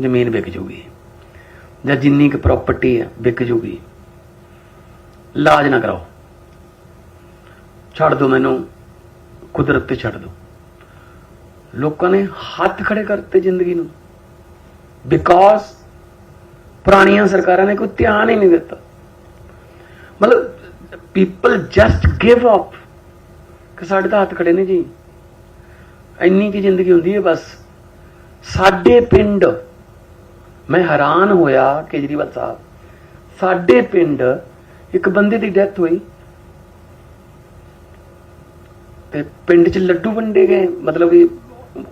ਜ਼ਮੀਨ ਵਿਕ ਜੂਗੀ। ਜਾਂ ਜਿੰਨੀ ਕੁ ਪ੍ਰਾਪਰਟੀ ਆ, ਵਿਕ ਜੂਗੀ। ਇਲਾਜ ਨਾ ਕਰਾਓ। ਛੱਡ ਦਿਓ ਮੈਨੂੰ, ਕੁਦਰਤ ਤੇ ਛੱਡ ਦਿਓ ਲੋਕਾਂ ਨੇ ਹੱਥ ਖੜੇ ਕਰਤੇ ਜ਼ਿੰਦਗੀ ਨੂੰ। ਬਿਕੋਜ਼ ਪੁਰਾਣੀਆਂ ਸਰਕਾਰਾਂ ਨੇ ਕੋਈ ਧਿਆਨ ਹੀ ਨਹੀਂ ਦਿੱਤਾ। ਮਤਲਬ ਪੀਪਲ ਜਸਟ ਗਿਵ ਅਪ ਕਿ ਸਾਡੇ ਤਾਂ ਹੱਥ ਖੜੇ ਨੇ ਜੀ। ਇੰਨੀ ਕੀ ਜ਼ਿੰਦਗੀ ਹੁੰਦੀ ਹੈ ਬਸ। ਸਾਡੇ ਪਿੰਡ, ਮੈਂ ਹੈਰਾਨ ਹੋਇਆ ਕੇਜਰੀਵਾਲ ਸਾਹਿਬ, ਸਾਡੇ ਪਿੰਡ ਇੱਕ ਬੰਦੇ ਦੀ ਡੈਥ ਹੋਈ। ਤੇ ਪਿੰਡ 'ਚ ਲੱਡੂ ਵੰਡੇ ਗਏ, ਮਤਲਬ ਕਿ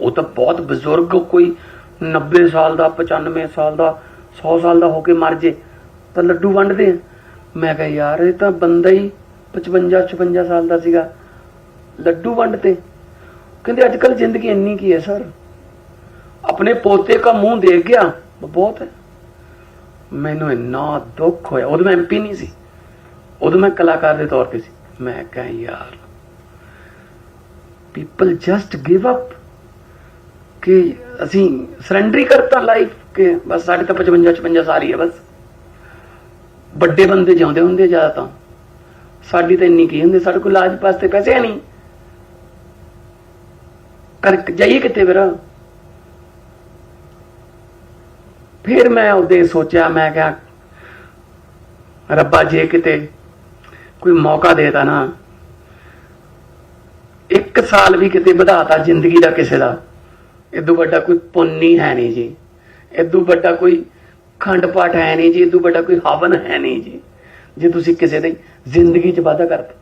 ਉਹ ਤਾਂ ਬਹੁਤ ਬਜ਼ੁਰਗ ਕੋਈ 90 ਸਾਲ ਦਾ 95 ਸਾਲ ਦਾ 100 ਸਾਲ ਦਾ ਹੋ ਕੇ ਮਰ ਜੇ, ਤਾਂ ਲੱਡੂ ਵੰਡਦੇ ਆ। ਮੈਂ ਕਿਹਾ, ਯਾਰ ਇਹ ਤਾਂ ਬੰਦਾ ਹੀ 55 56 ਸਾਲ ਦਾ ਸੀਗਾ। ਲੱਡੂ ਵੰਡਤੇ। ਕਹਿੰਦੇ ਅੱਜ ਕੱਲ ਜ਼ਿੰਦਗੀ ਇੰਨੀ ਕੀ ਹੈ, ਸਰ? ਆਪਣੇ ਪੋਤੇ ਦਾ ਮੂੰਹ ਦੇਖ ਗਿਆ ਬਹੁਤ ਹੈ। ਮੈਨੂੰ ਇੰਨਾ ਦੁੱਖ ਹੋਇਆ। ਉਦੋਂ ਮੈਂ ਐਮਪੀ ਨਹੀਂ ਸੀ। ਉਦੋਂ ਮੈਂ ਕਲਾਕਾਰ ਦੇ ਤੌਰ ਤੇ ਸੀ। ਮੈਂ ਕਿਹਾ, ਯਾਰ ਪੀਪਲ ਜਸਟ ਗਿਵ ਅਪ ਕਿ ਅਸੀਂ ਸਰੈਂਡਰ ਹੀ ਕਰਤਾ ਲਾਈਫ ਕਿ ਬਸ ਸਾਡੇ ਤਾਂ 55 56 ਸਾਲ ਹੀ ਹੈ ਬਸ। ਵੱਡੇ ਬੰਦੇ ਜਿਉਂਦੇ ਹੁੰਦੇ ਜ਼ਿਆਦਾ ਤਾਂ ਸਾਡੀ ਤਾਂ ਇੰਨੀ ਕੀ ਹੁੰਦੀ, ਸਾਡੇ ਕੋਲ ਇਲਾਜ ਵਾਸਤੇ ਪੈਸੇ ਹੈ ਨਹੀਂ। ਕਰ ਜਾਈਏ ਕਿਤੇ ਫਿਰ। ਫਿਰ ਮੈਂ ਉਹਦੇ ਸੋਚਿਆ, ਮੈਂ ਕਿਹਾ, ਰੱਬਾ ਜੇ ਕਿਤੇ ਕੋਈ ਮੌਕਾ ਦੇਤਾ ਨਾ, ਇੱਕ ਸਾਲ ਵੀ ਕਿਤੇ ਵਧਾਤਾ ਜ਼ਿੰਦਗੀ ਦਾ ਕਿਸੇ ਦਾ। ਇਦੋਂ ਵੱਡਾ ਕੋਈ ਪੁੰਨੀ ਹੈ ਨਹੀਂ ਜੀ। ਇਦੋਂ ਵੱਡਾ ਕੋਈ ਖੰਡ ਪਾਠ ਹੈ ਨਹੀਂ ਜੀ ਇਦੋਂ ਵੱਡਾ ਕੋਈ ਹਵਨ ਹੈ ਨਹੀਂ ਜੀ। ਜੇ ਤੁਸੀਂ ਕਿਸੇ ਦੀ ਜ਼ਿੰਦਗੀ 'ਚ ਵਾਧਾ ਕਰਦੇ